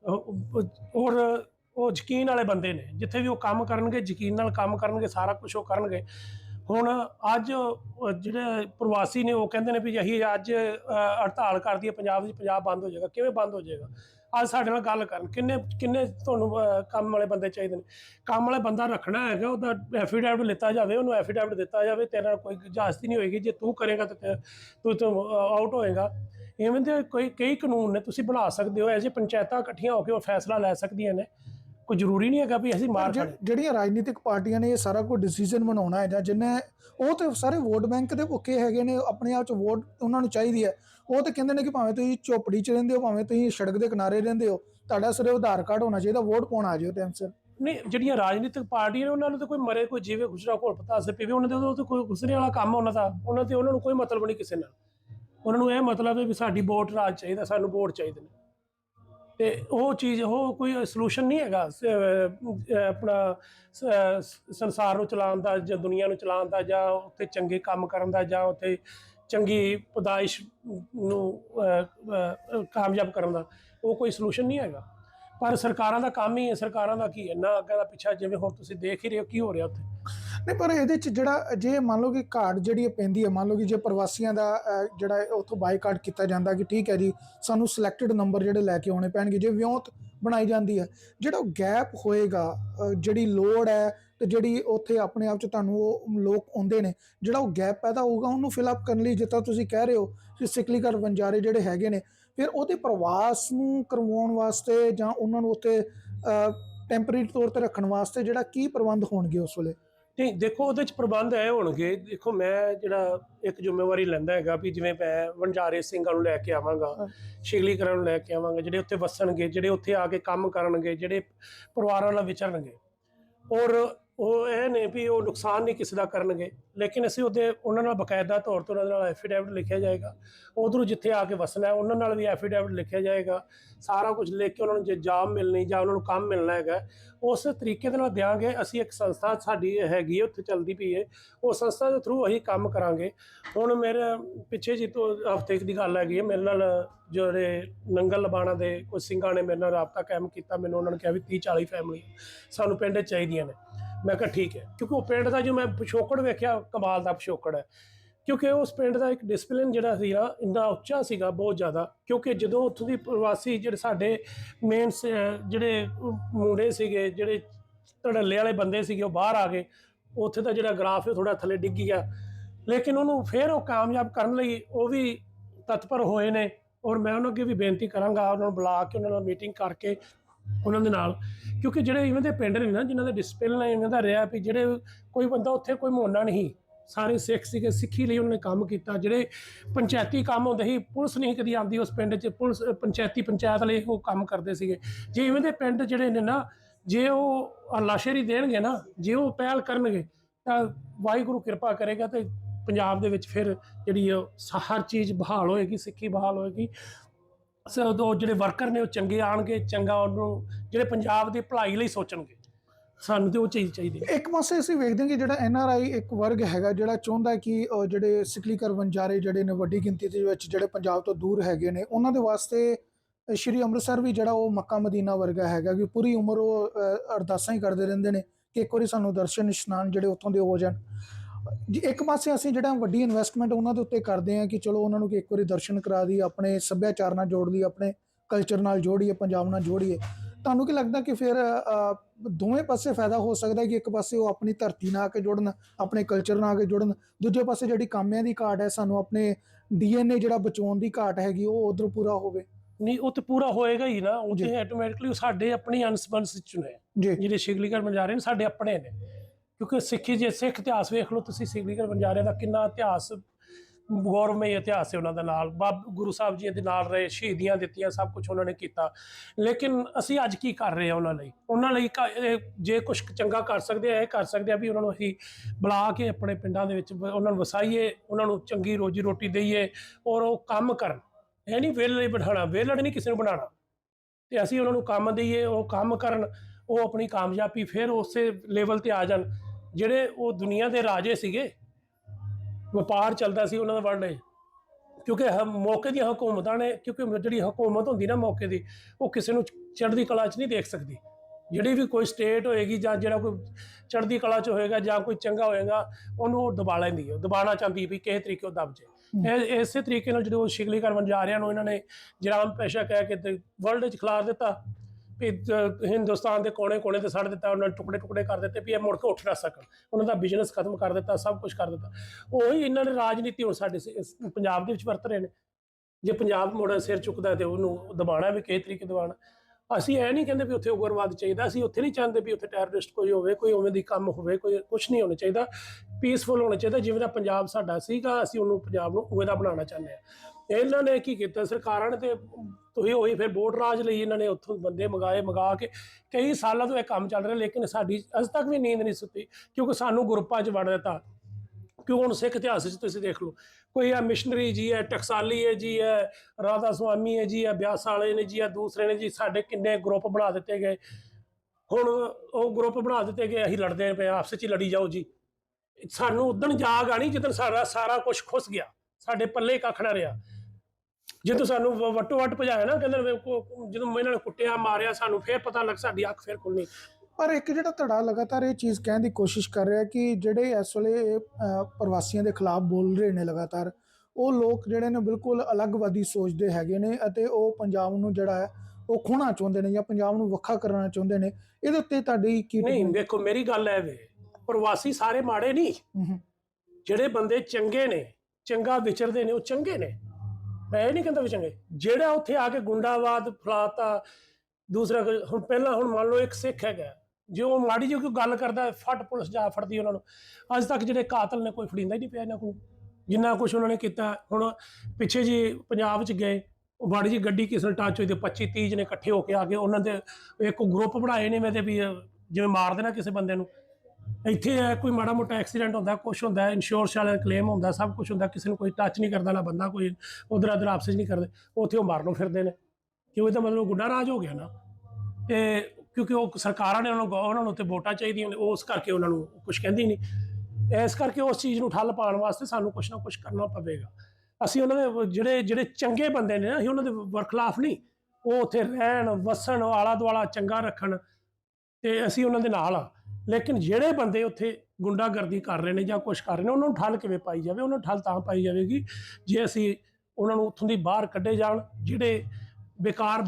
Speaker 2: ਉਹ- ਔਰ ਉਹ ਯਕੀਨ ਵਾਲੇ ਬੰਦੇ ਨੇ, ਜਿੱਥੇ ਵੀ ਉਹ ਕੰਮ ਕਰਨਗੇ, ਯਕੀਨ ਨਾਲ ਕੰਮ ਕਰਨਗੇ, ਸਾਰਾ ਕੁਝ ਉਹ ਕਰਨਗੇ। ਹੁਣ ਅੱਜ ਜਿਹੜੇ ਪ੍ਰਵਾਸੀ ਨੇ, ਉਹ ਕਹਿੰਦੇ ਨੇ ਵੀ ਅਸੀਂ ਅੱਜ ਹੜਤਾਲ ਕਰਦੀ ਹੈ, ਪੰਜਾਬ ਦੀ ਪੰਜਾਬ ਬੰਦ ਹੋ ਜਾਏਗਾ। ਕਿਵੇਂ ਬੰਦ ਹੋ ਜਾਏਗਾ? ਅੱਜ ਸਾਡੇ ਨਾਲ ਗੱਲ ਕਰਨ। ਕਿੰਨੇ ਕਿੰਨੇ ਤੁਹਾਨੂੰ ਕੰਮ ਵਾਲੇ ਬੰਦੇ ਚਾਹੀਦੇ ਨੇ? ਕੰਮ ਵਾਲੇ ਬੰਦਾ ਰੱਖਣਾ ਹੈਗਾ ਉਹਦਾ ਐਫੀਡੈਵਿਟ ਲਿੱਤਾ ਜਾਵੇ ਉਹਨੂੰ ਐਫੀਡੈਵਿਟ ਦਿੱਤਾ ਜਾਵੇ ਤੇਰੇ ਨਾਲ ਕੋਈ ਹੀ ਨਹੀਂ ਹੋਏਗੀ। ਜੇ ਤੂੰ ਕਰੇਗਾ ਤਾਂ ਤੇ- ਤੂੰ ਆਊਟ ਹੋਏਗਾ। ਇਵੇਂ ਦੇ ਕੋਈ ਕਈ ਕਾਨੂੰਨ ਨੇ ਤੁਸੀਂ ਬਣਾ ਸਕਦੇ ਹੋ ਐਜੇ ਪੰਚਾਇਤਾਂ ਇਕੱਠੀਆਂ ਹੋ ਕੇ ਉਹ ਫੈਸਲਾ ਲੈ ਸਕਦੀਆਂ ਨੇ। ਕੋਈ ਜ਼ਰੂਰੀ ਨਹੀਂ ਹੈਗਾ ਵੀ ਅਸੀਂ ਮਾਰ
Speaker 1: ਜਿਹੜੀਆਂ ਰਾਜਨੀਤਿਕ ਪਾਰਟੀਆਂ ਨੇ ਇਹ ਸਾਰਾ ਕੁਝ ਡਿਸੀਜਨ ਬਣਾਉਣਾ ਹੈ ਜਾਂ ਜਿੰਨੇ ਉਹ ਤੇ ਸਾਰੇ ਵੋਟ ਬੈਂਕ ਦੇ ਭੁੱਖੇ ਹੈਗੇ ਨੇ ਆਪਣੇ ਆਪ ਚ ਵੋਟ ਉਹਨਾਂ ਨੂੰ ਚਾਹੀਦੀ ਹੈ। ਉਹ ਤੇ ਕਹਿੰਦੇ ਨੇ ਕਿ ਭਾਵੇਂ ਤੁਸੀਂ ਝੋਪੜੀ ਚ ਰਹਿੰਦੇ ਹੋ, ਭਾਵੇਂ ਤੁਸੀਂ ਸੜਕ ਦੇ ਕਿਨਾਰੇ ਰਹਿੰਦੇ ਹੋ, ਤੁਹਾਡਾ ਸਿਰਫ ਆਧਾਰ ਕਾਰਡ ਹੋਣਾ ਚਾਹੀਦਾ, ਵੋਟ ਪਾਉਣ ਆ ਜਿਓ ਟਾਈਮ ਸਿਰ।
Speaker 2: ਨਹੀਂ, ਜਿਹੜੀਆਂ ਰਾਜਨੀਤਿਕ ਪਾਰਟੀਆਂ ਨੇ, ਉਹਨਾਂ ਨੂੰ ਤਾਂ ਕੋਈ ਮਰੇ, ਕੋਈ ਜੀਵੇ ਗੁਜਰਾ ਕੋਲ ਪਤਾ ਸੇ ਪੀਵੇ, ਉਹਨਾਂ ਦੇ ਉਹ ਤਾਂ ਕੋਈ ਗੁਸਰੇ ਵਾਲਾ ਕੰਮ ਉਹਨਾਂ ਦਾ। ਉਹਨਾਂ ਤੇ ਉਹਨਾਂ ਨੂੰ ਕੋਈ ਮਤਲਬ ਨਹੀਂ ਕਿਸੇ ਨਾਲ। ਉਹਨਾਂ ਨੂੰ ਇਹ ਮਤਲਬ ਹੈ ਵੀ ਸਾਡੀ ਵੋਟ ਰਾਜ ਚਾਹੀਦਾ, ਸਾਨੂੰ ਵੋਟ ਚਾਹੀਦੇ ਨੇ। ਤੇ ਉਹ ਚੀਜ਼, ਉਹ ਕੋਈ ਸੋਲੂਸ਼ਨ ਨਹੀਂ ਹੈਗਾ ਆਪਣਾ ਸੰਸਾਰ ਨੂੰ ਚਲਾਉਣ ਦਾ ਜਾਂ ਦੁਨੀਆ ਨੂੰ ਚਲਾਉਣ ਦਾ ਜਾਂ ਉੱਥੇ ਚੰਗੇ ਕੰਮ ਕਰਨ ਦਾ ਜਾਂ ਉੱਥੇ ਚੰਗੀ ਪਦਾਇਸ਼ ਨੂੰ ਕਾਮਯਾਬ ਕਰਨ ਦਾ, ਉਹ ਕੋਈ ਸੋਲੂਸ਼ਨ ਨਹੀਂ ਹੈਗਾ। ਪਰ ਸਰਕਾਰਾਂ ਦਾ ਕੰਮ ਹੀ ਹੈ, ਸਰਕਾਰਾਂ ਦਾ ਕੀ ਹੈ? ਨਾ ਅੱਗੇ ਦਾ ਪਿੱਛਾ ਜਿਵੇਂ ਹੁਣ ਤੁਸੀਂ ਦੇਖ ਹੀ ਰਹੇ ਹੋ, ਕੀ ਹੋ ਰਿਹਾ ਉੱਥੇ?
Speaker 1: ਨਹੀਂ, ਪਰ ਇਹਦੇ ਚ ਜਿਹੜਾ, ਜੇ ਮੰਨ ਲਓ ਕਿ ਘਾਟ ਜਿਹੜੀ ਇਹ ਪੈਂਦੀ ਹੈ, ਮੰਨ ਲਓ ਕਿ ਜੇ ਪ੍ਰਵਾਸੀਆਂ ਦਾ ਜਿਹੜਾ ਉੱਥੋਂ ਬਾਈਕਾਟ ਕੀਤਾ ਜਾਂਦਾ ਕਿ ਠੀਕ ਹੈ ਜੀ, ਸਾਨੂੰ ਸਿਲੈਕਟਡ ਨੰਬਰ ਜਿਹੜੇ ਲੈ ਕੇ ਆਉਣੇ ਪੈਣਗੇ, ਜੇ ਵਿਉਂਤ ਬਣਾਈ ਜਾਂਦੀ ਹੈ, ਜਿਹੜਾ ਗੈਪ ਹੋਏਗਾ ਜਿਹੜੀ ਲੋੜ ਹੈ ਤੇ ਜਿਹੜੀ ਉੱਥੇ ਆਪਣੇ ਆਪ ਚ ਤੁਹਾਨੂੰ ਉਹ ਲੋਕ ਆਉਂਦੇ ਨੇ ਜਿਹੜਾ ਉਹ ਗੈਪ ਪੈਦਾ ਹੋਊਗਾ ਉਹਨੂੰ ਫਿਲ ਅਪ ਕਰਨ ਲਈ ਜਿੱਦਾਂ ਤੁਸੀਂ ਕਹਿ ਰਹੇ ਹੋ ਕਿ ਸਿਕਲੀਕਰ ਬੰਜਾਰੇ ਜਿਹੜੇ ਹੈਗੇ ਨੇ ਫਿਰ ਉਹਦੇ ਪ੍ਰਵਾਸ ਨੂੰ ਕਰਵਾਉਣ ਵਾਸਤੇ ਜਾਂ ਉਹਨਾਂ ਨੂੰ ਉੱਥੇ ਟੈਂਪਰੇਰੀ ਤੌਰ ਤੇ ਰੱਖਣ ਵਾਸਤੇ ਜਿਹੜਾ ਕੀ ਪ੍ਰਬੰਧ ਹੋਣਗੇ ਉਸ ਵੇਲੇ
Speaker 2: ਨਹੀਂ ਦੇਖੋ ਉਹਦੇ ਚ ਪ੍ਰਬੰਧ ਐ ਹੋਣਗੇ ਦੇਖੋ ਮੈਂ ਜਿਹੜਾ ਇੱਕ ਜ਼ਿੰਮੇਵਾਰੀ ਲੈਂਦਾ ਹੈਗਾ ਵੀ ਜਿਵੇਂ ਮੈਂ ਵਣਜਾਰੇ ਸਿੰਘਾਂ ਨੂੰ ਲੈ ਕੇ ਆਵਾਂਗਾ। ਸ਼ਿਗਲੀਕਰਨ ਨੂੰ ਲੈ ਕੇ ਆਵਾਂਗਾ ਜਿਹੜੇ ਉੱਥੇ ਵਸਣਗੇ ਜਿਹੜੇ ਉੱਥੇ ਆ ਕੇ ਕੰਮ ਕਰਨਗੇ ਜਿਹੜੇ ਪਰਿਵਾਰਾਂ ਨਾਲ ਵਿਚਰਨਗੇ ਔਰ ਉਹ ਇਹ ਨੇ ਵੀ ਉਹ ਨੁਕਸਾਨ ਨਹੀਂ ਕਿਸੇ ਦਾ ਕਰਨਗੇ। ਲੇਕਿਨ ਅਸੀਂ ਉਹਦੇ, ਉਹਨਾਂ ਨਾਲ ਬਕਾਇਦਾ ਤੌਰ ਤੇ ਉਹਨਾਂ ਨਾਲ ਐਫੀਡੈਵਿਟ ਲਿਖਿਆ ਜਾਏਗਾ। ਉਧਰੋਂ ਜਿੱਥੇ ਆ ਕੇ ਵਸਣਾ ਹੈ, ਉਹਨਾਂ ਨਾਲ ਵੀ ਐਫੀਡੈਵਿਟ ਲਿਖਿਆ ਜਾਏਗਾ। ਸਾਰਾ ਕੁਝ ਲਿਖ ਕੇ ਉਹਨਾਂ ਨੂੰ ਜੇ ਜਾਬ ਮਿਲਣੀ ਜਾਂ ਉਹਨਾਂ ਨੂੰ ਕੰਮ ਮਿਲਣਾ ਹੈਗਾ, ਉਸ ਤਰੀਕੇ ਦੇ ਨਾਲ ਦਿਆਂਗੇ। ਅਸੀਂ ਇੱਕ ਸੰਸਥਾ ਸਾਡੀ ਹੈਗੀ ਹੈ, ਉੱਥੇ ਚੱਲਦੀ ਪਈ ਹੈ। ਉਹ ਸੰਸਥਾ ਦੇ ਥਰੂ ਅਸੀਂ ਕੰਮ ਕਰਾਂਗੇ। ਹੁਣ ਮੇਰੇ ਪਿੱਛੇ ਜੀ ਤੋਂ ਹਫ਼ਤੇ ਦੀ ਗੱਲ ਹੈਗੀ ਹੈ, ਮੇਰੇ ਨਾਲ ਜਿਹੜੇ ਨੰਗਲ ਲਬਾਣਾ ਦੇ ਕੋਈ ਸਿੰਘਾਂ ਨੇ ਮੇਰੇ ਨਾਲ ਰਾਬਤਾ ਕਾਇਮ ਕੀਤਾ। ਮੈਨੂੰ ਉਹਨਾਂ ਨੇ ਕਿਹਾ ਵੀ 30 40 ਫੈਮਿਲੀ ਸਾਨੂੰ ਪਿੰਡ ਚਾਹੀਦੀਆਂ ਨੇ। ਮੈਂ ਕਿਹਾ ਠੀਕ ਹੈ। ਕਿਉਂਕਿ ਉਹ ਪਿੰਡ ਦਾ ਜੋ ਮੈਂ ਪਿਛੋਕੜ ਵੇਖਿਆ, ਕਮਾਲ ਦਾ ਪਿਛੋਕੜ ਹੈ। ਕਿਉਂਕਿ ਉਸ ਪਿੰਡ ਦਾ ਇੱਕ ਡਿਸਪਲਿਨ ਜਿਹੜਾ ਸੀਗਾ, ਇੰਨਾ ਉੱਚਾ ਸੀਗਾ, ਬਹੁਤ ਜ਼ਿਆਦਾ। ਕਿਉਂਕਿ ਜਦੋਂ ਉੱਥੋਂ ਦੀ ਪ੍ਰਵਾਸੀ ਜਿਹੜੇ ਸਾਡੇ ਮੇਨ ਜਿਹੜੇ ਮੁੰਡੇ ਸੀਗੇ, ਜਿਹੜੇ ਧੜੱਲੇ ਵਾਲੇ ਬੰਦੇ ਸੀਗੇ, ਉਹ ਬਾਹਰ ਆ ਗਏ। ਉੱਥੇ ਦਾ ਜਿਹੜਾ ਗ੍ਰਾਫ ਹੈ ਥੋੜਾ ਥੱਲੇ ਡਿੱਗ ਗਿਆ। ਲੇਕਿਨ ਉਹਨੂੰ ਫਿਰ ਉਹ ਕਾਮਯਾਬ ਕਰਨ ਲਈ ਉਹ ਵੀ ਤਤਪਰ ਹੋਏ ਨੇ। ਔਰ ਮੈਂ ਉਹਨਾਂ ਅੱਗੇ ਵੀ ਬੇਨਤੀ ਕਰਾਂਗਾ, ਉਹਨਾਂ ਨੂੰ ਬੁਲਾ ਕੇ, ਉਹਨਾਂ ਨਾਲ ਮੀਟਿੰਗ ਕਰਕੇ ਉਹਨਾਂ ਦੇ ਨਾਲ। ਕਿਉਂਕਿ ਜਿਹੜੇ ਇਵੇਂ ਦੇ ਪਿੰਡ ਨੇ ਨਾ, ਜਿਨ੍ਹਾਂ ਦਾ ਡਿਸਪਲਿਨ ਇਵੇਂ ਦਾ ਰਿਹਾ ਵੀ ਜਿਹੜੇ ਕੋਈ ਬੰਦਾ ਉੱਥੇ ਕੋਈ ਮੋਨਾ ਨਹੀਂ, ਸਾਰੇ ਸਿੱਖ ਸੀਗੇ, ਸਿੱਖੀ ਲਈ ਉਹਨਾਂ ਨੇ ਕੰਮ ਕੀਤਾ। ਜਿਹੜੇ ਪੰਚਾਇਤੀ ਕੰਮ ਹੁੰਦੇ ਸੀ, ਪੁਲਿਸ ਨਹੀਂ ਕਦੀ ਆਉਂਦੀ ਉਸ ਪਿੰਡ 'ਚ, ਪੁਲਿਸ, ਪੰਚਾਇਤੀ ਪੰਚਾਇਤ ਲਈ ਉਹ ਕੰਮ ਕਰਦੇ ਸੀਗੇ। ਜੇ ਇਵੇਂ ਦੇ ਪਿੰਡ ਜਿਹੜੇ ਨੇ ਨਾ, ਜੇ ਉਹ ਲਾਸ਼ੇਰੀ ਦੇਣਗੇ ਨਾ, ਜੇ ਉਹ ਪਹਿਲ ਕਰਨਗੇ, ਤਾਂ ਵਾਹਿਗੁਰੂ ਕਿਰਪਾ ਕਰੇਗਾ ਤੇ ਪੰਜਾਬ ਦੇ ਵਿੱਚ ਫਿਰ ਜਿਹੜੀ ਉਹ ਸ- ਹਰ ਚੀਜ਼ ਬਹਾਲ ਹੋਏਗੀ, ਸਿੱਖੀ ਬਹਾਲ ਹੋਏਗੀ। ਉਹ ਜਿਹੜੇ ਵਰਕਰ ਨੇ ਉਹ ਚੰਗੇ ਆਣਗੇ, ਚੰਗਾ ਉਹਨੂੰ ਜਿਹੜੇ ਪੰਜਾਬ ਦੀ ਭਲਾਈ ਲਈ ਸੋਚਣਗੇ। ਸਾਨੂੰ ਤੇ ਉਹ ਚੀਜ਼ ਚਾਹੀਦੀ ਹੈ।
Speaker 1: ਇੱਕ ਪਾਸੇ ਅਸੀਂ ਵੇਖਦੇ ਹਾਂ ਕਿ ਜਿਹੜਾ ਐਨ ਆਰ ਆਈ ਇੱਕ ਵਰਗ ਹੈਗਾ, ਜਿਹੜਾ ਚਾਹੁੰਦਾ ਕਿ ਜਿਹੜੇ ਸਿਕਲੀਕਰ ਵੰਜਾਰੇ ਜਿਹੜੇ ਨੇ, ਵੱਡੀ ਗਿਣਤੀ ਦੇ ਵਿੱਚ ਜਿਹੜੇ ਪੰਜਾਬ ਤੋਂ ਦੂਰ ਹੈਗੇ ਨੇ, ਉਹਨਾਂ ਦੇ ਵਾਸਤੇ ਸ਼੍ਰੀ ਅੰਮ੍ਰਿਤਸਰ ਵੀ ਜਿਹੜਾ ਉਹ ਮੱਕਾ ਮਦੀਨਾ ਵਰਗਾ ਹੈਗਾ ਕਿ ਪੂਰੀ ਉਮਰ ਉਹ ਅਰਦਾਸਾਂ ਹੀ ਕਰਦੇ ਰਹਿੰਦੇ ਨੇ ਕਿ ਇੱਕ ਵਾਰੀ ਸਾਨੂੰ ਦਰਸ਼ਨ ਇਸ਼ਨਾਨ ਜਿਹੜੇ ਉੱਥੋਂ ਦੇ ਹੋ ਜਾਣ। ਇੱਕ ਪਾਸੇ ਅਸੀਂ ਜਿਹੜਾ ਵੱਡੀ ਇਨਵੈਸਟਮੈਂਟ ਉਹਨਾਂ ਦੇ ਉੱਤੇ ਕਰਦੇ ਹਾਂ ਕਿ ਚਲੋ ਉਹਨਾਂ ਨੂੰ ਕਿ ਇੱਕ ਵਾਰੀ ਦਰਸ਼ਨ ਕਰਾ ਦਈਏ ਆਪਣੇ ਸੱਭਿਆਚਾਰ ਨਾਲ ਜੋੜ ਲਈਏ ਆਪਣੇ ਕਲਚਰ ਨਾਲ ਜੋੜੀਏ ਪੰਜਾਬ ਨਾਲ ਜੋੜੀਏ। ਤੁਹਾਨੂੰ ਕੀ ਲੱਗਦਾ ਕਿ ਫਿਰ ਦੋਵੇਂ ਪਾਸੇ ਫਾਇਦਾ ਹੋ ਸਕਦਾ ਕਿ ਇੱਕ ਪਾਸੇ ਉਹ ਆਪਣੀ ਧਰਤੀ ਨਾਲ ਆ ਕੇ ਜੁੜਨ ਆਪਣੇ ਕਲਚਰ ਨਾਲ ਆ ਕੇ ਜੁੜਨ ਦੂਜੇ ਪਾਸੇ ਜਿਹੜੀ ਕਾਮਿਆਂ ਦੀ ਘਾਟ ਹੈ ਸਾਨੂੰ ਆਪਣੇ ਡੀਐਨਏ ਜਿਹੜਾ ਬਚਾਉਣ ਦੀ ਘਾਟ ਹੈਗੀ ਉਹ ਉਧਰ ਪੂਰਾ ਹੋਵੇ?
Speaker 2: ਨਹੀਂ ਉਹ ਤੇ ਪੂਰਾ ਹੋਏਗਾ ਹੀ ਨਾ। ਉਹ। ਤੇ ਆਟੋਮੈਟਿਕਲੀ ਸਾਡੇ ਆਪਣੀ ਅੰਸਬੰਸ ਚ ਨੇ ਜਿਹੜੇ ਸਿਗਲੀਗਰ ਬੰਜਾਰੇ ਨੇ ਸਾਡੇ ਆਪਣੇ ਨੇ। ਕਿਉਂਕਿ ਸਿੱਖੀ ਜੇ ਸਿੱਖ ਇਤਿਹਾਸ ਵੇਖ ਲਓ, ਤੁਸੀਂ ਸਿਗਲੀਗਰ ਬੰਜਾਰੇ ਦਾ ਕਿੰਨਾ ਇਤਿਹਾਸ, ਗੌਰਵਮਈ ਇਤਿਹਾਸ ਹੈ ਉਹਨਾਂ ਦਾ ਨਾਲ। ਬਾਬ, ਗੁਰੂ ਸਾਹਿਬ ਜੀ ਦੇ ਨਾਲ ਰਹੇ, ਸ਼ਹੀਦੀਆਂ ਦਿੱਤੀਆਂ, ਸਭ ਕੁਝ ਉਹਨਾਂ ਨੇ ਕੀਤਾ। ਲੇਕਿਨ ਅਸੀਂ ਅੱਜ ਕੀ ਕਰ ਰਹੇ ਹਾਂ ਉਹਨਾਂ ਲਈ? ਉਹਨਾਂ ਲਈ ਕ- ਇਹ ਜੇ ਕੁਝ ਚੰਗਾ ਕਰ ਸਕਦੇ ਆ, ਇਹ ਕਰ ਸਕਦੇ ਆ ਵੀ ਉਹਨਾਂ ਨੂੰ ਅਸੀਂ ਬੁਲਾ ਕੇ ਆਪਣੇ ਪਿੰਡਾਂ ਦੇ ਵਿੱਚ ਬ- ਉਹਨਾਂ ਨੂੰ ਵਸਾਈਏ, ਉਹਨਾਂ ਨੂੰ ਚੰਗੀ ਰੋਜੀ ਰੋਟੀ ਦਈਏ ਔਰ ਉਹ ਕੰਮ ਕਰਨ। ਇਹ ਨਹੀਂ ਵਿਹਲੇ ਬਿਠਾਣਾ ਵਿਹਲੜ ਨਹੀਂ ਕਿਸੇ ਨੂੰ ਬਣਾਉਣਾ ਤੇ ਅਸੀਂ ਉਹਨਾਂ ਨੂੰ ਕੰਮ ਦਈਏ, ਉਹ ਕੰਮ ਕਰਨ, ਉਹ ਆਪਣੀ ਕਾਮਯਾਬੀ ਫਿਰ ਉਸੇ ਲੈਵਲ ਤੇ ਆ ਜਾਣ। ਜਿਹੜੇ ਉਹ ਦੁਨੀਆ ਦੇ ਰਾਜੇ ਸੀਗੇ ਵਪਾਰ ਚੱਲਦਾ ਸੀ ਉਹਨਾਂ ਦਾ ਵਰਲਡ ਕਿਉਂਕਿ ਹ- ਮੌਕੇ ਦੀਆਂ ਹਕੂਮਤਾਂ ਨੇ ਕਿਉਂਕਿ ਜਿਹੜੀ ਹਕੂਮਤ ਹੁੰਦੀ ਨਾ ਮੌਕੇ ਦੀ ਉਹ ਕਿਸੇ ਨੂੰ ਚੜ੍ਹਦੀ ਕਲਾ 'ਚ ਨਹੀਂ ਦੇਖ ਸਕਦੀ। ਜਿਹੜੀ ਵੀ ਕੋਈ ਸਟੇਟ ਹੋਏਗੀ ਜਾਂ ਜਿਹੜਾ ਕੋਈ ਚੜ੍ਹਦੀ ਕਲਾ 'ਚ ਹੋਏਗਾ ਜਾਂ ਕੋਈ ਚੰਗਾ ਹੋਏਗਾ ਉਹਨੂੰ ਉਹ ਦਬਾ ਲੈਂਦੀ ਹੈ। ਦਬਾਣਾ ਚਾਹੁੰਦੀ ਵੀ ਕਿਸੇ ਤਰੀਕੇ ਉਹ ਦਬ ਜੇ ਇਹ ਇਸੇ ਤਰੀਕੇ ਨਾਲ ਜਦੋਂ ਸ਼ਿਗਲੀ ਕਰਨ ਜਾ ਰਿਆਂ ਨੂੰ ਇਹਨਾਂ ਨੇ ਜਰਾਮ ਪੇਸ਼ਾ ਕਹਿ ਕੇ ਵਰਲਡ 'ਚ ਖਿਲਾਰ ਦਿੱਤਾ। ਵੀ ਹਿੰਦੁਸਤਾਨ ਦੇ ਕੋਨੇ-ਕੋਨੇ ਤੇ ਸੜ ਦਿੱਤਾ, ਉਹਨਾਂ ਨੇ ਟੁਕੜੇ-ਟੁਕੜੇ ਕਰ ਦਿੱਤੇ ਵੀ ਇਹ ਮੁੜ ਕੇ ਉੱਠ ਨਾ ਸਕਣ। ਉਹਨਾਂ ਦਾ ਬਿਜ਼ਨਸ ਖਤਮ ਕਰ ਦਿੱਤਾ, ਸਭ ਕੁਝ ਕਰ ਦਿੱਤਾ। ਉਹੀ ਇਹਨਾਂ ਨੇ ਰਾਜਨੀਤੀ ਹੁਣ ਸਾਡੇ ਪੰਜਾਬ ਦੇ ਵਿੱਚ ਵਰਤ ਰਹੇ ਨੇ। ਜੇ ਪੰਜਾਬ ਮੁੜ ਸਿਰ ਚੁੱਕਦਾ ਤੇ ਉਹਨੂੰ ਦਬਾਣਾ ਵੀ ਕਿਸੇ ਤਰੀਕੇ ਦਬਾਣਾ ਅਸੀਂ ਇਹ ਨਹੀਂ ਕਹਿੰਦੇ ਵੀ ਉੱਥੇ ਉਗਰਵਾਦ ਚਾਹੀਦਾ, ਅਸੀਂ ਉੱਥੇ ਨਹੀਂ ਚਾਹੁੰਦੇ ਵੀ ਉੱਥੇ ਟੈਰਰਿਸਟ ਕੋਈ ਹੋਵੇ, ਕੋਈ ਉਵੇਂ ਦੀ ਕੰਮ ਹੋਵੇ, ਕੋਈ ਕੁਝ ਨਹੀਂ ਹੋਣਾ ਚਾਹੀਦਾ। ਪੀਸਫੁਲ ਹੋਣਾ ਚਾਹੀਦਾ, ਜਿਵੇਂ ਦਾ ਪੰਜਾਬ ਸਾਡਾ ਸੀਗਾ, ਅਸੀਂ ਉਹਨੂੰ ਪੰਜਾਬ ਨੂੰ ਉਵੇਂ ਦਾ ਬਣਾਉਣਾ ਚਾਹੁੰਦੇ ਆ ਇਹਨਾਂ ਨੇ ਕੀ ਕੀਤਾ? ਸਰਕਾਰਾਂ ਨੇ ਤੇ ਤੁਸੀਂ ਉਹੀ ਫਿਰ ਵੋਟ ਰਾਜ ਲਈ ਇਹਨਾਂ ਨੇ ਉੱਥੋਂ ਬੰਦੇ ਮੰਗਾਏ, ਮੰਗਾ ਕੇ ਕਈ ਸਾਲਾਂ ਤੋਂ ਇਹ ਕੰਮ ਚੱਲ ਰਿਹਾ ਲੇਕਿਨ ਸਾਡੀ ਅਜੇ ਤੱਕ ਵੀ ਨੀਂਦ ਨਹੀਂ ਸੁੱਤੀ ਕਿਉਂਕਿ ਸਾਨੂੰ ਗਰੁੱਪਾਂ 'ਚ ਵੜ ਦਿੱਤਾ। ਕਿਉਂ ਹੁਣ ਸਿੱਖ ਇਤਿਹਾਸ ਵਿੱਚ ਤੁਸੀਂ ਦੇਖ ਲਓ, ਕੋਈ ਆ ਮਿਸ਼ਨਰੀ ਜੀ ਹੈ, ਟਕਸਾਲੀ ਹੈ ਜੀ ਹੈ, ਰਾਧਾ ਸੁਆਮੀ ਹੈ ਜੀ ਹੈ, ਬਿਆਸ ਵਾਲੇ ਨੇ ਜੀ ਹੈ, ਦੂਸਰੇ ਨੇ ਜੀ, ਸਾਡੇ ਕਿੰਨੇ ਗਰੁੱਪ ਬਣਾ ਦਿੱਤੇ ਗਏ। ਹੁਣ ਉਹ ਗਰੁੱਪ ਬਣਾ ਦਿੱਤੇ ਗਏ, ਅਸੀਂ ਲੜਦੇ ਪਏ ਆਪਸ ਵਿੱਚ ਲੜੀ ਜਾਓ ਜੀ। ਸਾਨੂੰ ਉਦਣ ਜਾਗ ਆਣੀ ਜਦੋਂ ਸਾਰਾ ਸਾਰਾ ਕੁਝ ਖੁੱਸ ਗਿਆ। ਸਾਡੇ ਪੱਲੇ ਕੱਖ ਨਾ ਰਿਹਾ। ਜਦੋਂ ਸਾਨੂੰ ਵ- ਵੱਟੋ ਵੱਟ ਭਜਾਇਆ ਨਾ ਕਹਿੰਦੇ ਨੇ ਕੋ- ਜਦੋਂ ਇਹਨਾਂ ਨੇ ਕੁੱਟਿਆ ਮਾਰਿਆ ਸਾਨੂੰ ਫੇਰ ਪਤਾ ਲੱਗ ਸਾਡੀ ਅੱਖ ਫੇਰ ਖੁੱਲਣੀ
Speaker 1: ਪਰ ਇੱਕ ਜਿਹੜਾ ਧੜਾ ਲਗਾਤਾਰ ਇਹ ਚੀਜ਼ ਕਹਿਣ ਦੀ ਕੋਸ਼ਿਸ਼ ਕਰ ਰਿਹਾ ਕਿ ਜਿਹੜੇ ਇਸ ਵੇਲੇ ਅ, ਪ੍ਰਵਾਸੀਆਂ ਦੇ ਖਿਲਾਫ ਬੋਲ ਰਹੇ ਨੇ ਲਗਾਤਾਰ ਉਹ ਲੋਕ ਜਿਹੜੇ ਨੇ ਬਿਲਕੁਲ ਅਲੱਗਵਾਦੀ ਸੋਚਦੇ ਹੈਗੇ ਨੇ ਅਤੇ ਉਹ ਪੰਜਾਬ ਨੂੰ ਜਿਹੜਾ ਹੈ ਉਹ ਖੋਣਾ ਚਾਹੁੰਦੇ ਨੇ ਜਾਂ ਪੰਜਾਬ ਨੂੰ ਵੱਖਾ ਕਰਨਾ ਚਾਹੁੰਦੇ ਨੇ। ਇਹਦੇ ਉੱਤੇ ਤੁਹਾਡੀ ਕੀ
Speaker 2: ਨਹੀਂ ਵੇਖੋ ਮੇਰੀ ਗੱਲ ਐ ਵੇ ਪ੍ਰਵਾਸੀ ਸਾਰੇ ਮਾੜੇ ਨਹੀਂ।
Speaker 1: ਹੂੰ ਹੂੰ,
Speaker 2: ਜਿਹੜੇ ਬੰਦੇ ਚੰਗੇ ਨੇ ਚੰਗਾ ਵਿਚਰਦੇ ਨੇ ਉਹ ਚੰਗੇ ਨੇ। ਮੈਂ ਇਹ ਨਹੀਂ ਕਹਿੰਦਾ ਵੀ ਚੰਗੇ। ਜਿਹੜਾ ਉੱਥੇ ਆ ਕੇ ਗੁੰਡਾਵਾਦ ਫਲਾਤਾ, ਦੂਸਰਾ ਕੋਈ- ਹੁਣ ਪਹਿਲਾਂ ਹੁਣ ਮੰਨ ਲਓ ਇੱਕ ਸਿੱਖ ਹੈਗਾ। ਜੇ ਉਹ ਮਾੜੀ ਜਿਹੀ ਕੋਈ ਗੱਲ ਕਰਦਾ ਫਟ ਪੁਲਿਸ ਜਾ ਫੜਦੀ ਉਹਨਾਂ ਨੂੰ। ਅੱਜ ਤੱਕ ਜਿਹੜੇ ਕਾਤਲ ਨੇ, ਕੋਈ ਫੜੀਂਦਾ ਹੀ ਨਹੀਂ ਪਿਆ ਇਹਨਾਂ ਕੋਲ। ਜਿੰਨਾ ਕੁਝ ਉਹਨਾਂ ਨੇ ਕੀਤਾ, ਹੁਣ ਪਿੱਛੇ ਜੀ ਪੰਜਾਬ 'ਚ ਗਏ, ਉਹ ਮਾੜੀ ਜਿਹੀ ਗੱਡੀ ਕਿਸੇ ਨਾਲ ਟੱਚ ਹੋਈ ਤੇ 25 30 ਜਣੇ ਇਕੱਠੇ ਹੋ ਕੇ ਆ ਕੇ ਉਹਨਾਂ ਦੇ ਇੱਕ ਗਰੁੱਪ ਬਣਾਏ ਨੇ ਮੈਂ ਤੇ ਵੀ ਜਿਵੇਂ ਮਾਰ ਦੇਣਾ ਕਿਸੇ ਬੰਦੇ ਨੂੰ। ਇੱਥੇ ਹੈ, ਕੋਈ ਮਾੜਾ ਮੋਟਾ ਐਕਸੀਡੈਂਟ ਹੁੰਦਾ ਕੁਝ ਹੁੰਦਾ ਇੰਸ਼ੋਰੈਂਸ ਵਾਲਾ ਕਲੇਮ ਹੁੰਦਾ, ਸਭ ਕੁਝ ਹੁੰਦਾ, ਕਿਸੇ ਨੂੰ ਕੋਈ ਟੱਚ ਨਹੀਂ ਕਰਦਾ, ਨਾ ਬੰਦਾ ਕੋਈ ਉਧਰ ਉਧਰ ਆਪਸ ਨਹੀਂ ਕਰਦੇ, ਉੱਥੇ ਉਹ ਮਾਰਨ ਫਿਰਦੇ ਨੇ। ਕਿਉਂ? ਇਹਦਾ ਮਤਲਬ ਗੁੱਡਾ ਰਾਜ ਹੋ ਗਿਆ ਨਾ। ਤੇ ਕਿਉਂਕਿ ਉਹ ਸਰਕਾਰਾਂ ਨੇ ਉਹਨਾਂ ਨੂੰ ਉਹਨਾਂ ਨੂੰ ਤੇ ਵੋਟਾਂ ਚਾਹੀਦੀਆਂ ਨੇ ਉਸ ਕਰਕੇ ਉਹਨਾਂ ਨੂੰ ਕੁਝ ਕਹਿੰਦੀ ਨਹੀਂ। ਇਸ ਕਰਕੇ ਉਸ ਚੀਜ਼ ਨੂੰ ਠੱਲ ਪਾਉਣ ਵਾਸਤੇ ਸਾਨੂੰ ਕੁਝ ਨਾ ਕੁਝ ਕਰਨਾ ਪਵੇਗਾ। ਅਸੀਂ ਉਹਨਾਂ ਦੇ ਜਿਹੜੇ ਜਿਹੜੇ ਚੰਗੇ ਬੰਦੇ ਨੇ ਅਸੀਂ ਉਹਨਾਂ ਦੇ ਵਰਖਲਾਫ ਨਹੀਂ। ਉਹ ਉੱਥੇ ਰਹਿਣ, ਵਸਣ ਆਲਾ ਦੁਆਲਾ ਚੰਗਾ ਰੱਖਣ, ਤੇ ਅਸੀਂ ਉਹਨਾਂ ਦੇ ਨਾਲ ਆ। ਲੇਕਿਨ ਜਿਹੜੇ ਬੰਦੇ ਉੱਥੇ ਗੁੰਡਾਗਰਦੀ ਕਰ ਰਹੇ ਨੇ ਜਾਂ ਕੁਝ ਕਰ ਰਹੇ ਨੇ, ਉਹਨਾਂ ਨੂੰ ਠੱਲ ਕਿਵੇਂ ਪਾਈ ਜਾਵੇ? ਉਹਨਾਂ ਨੂੰ ਠੱਲ ਤਾਂ ਪਾਈ ਜਾਵੇਗੀ ਜੇ ਅਸੀਂ ਉਹਨਾਂ ਨੂੰ ਉੱਥੋਂ ਦੀ ਬਾਹਰ ਕੱਢੇ ਜਾਣ, ਜਿਹੜੇ ਬੇਕਾਰ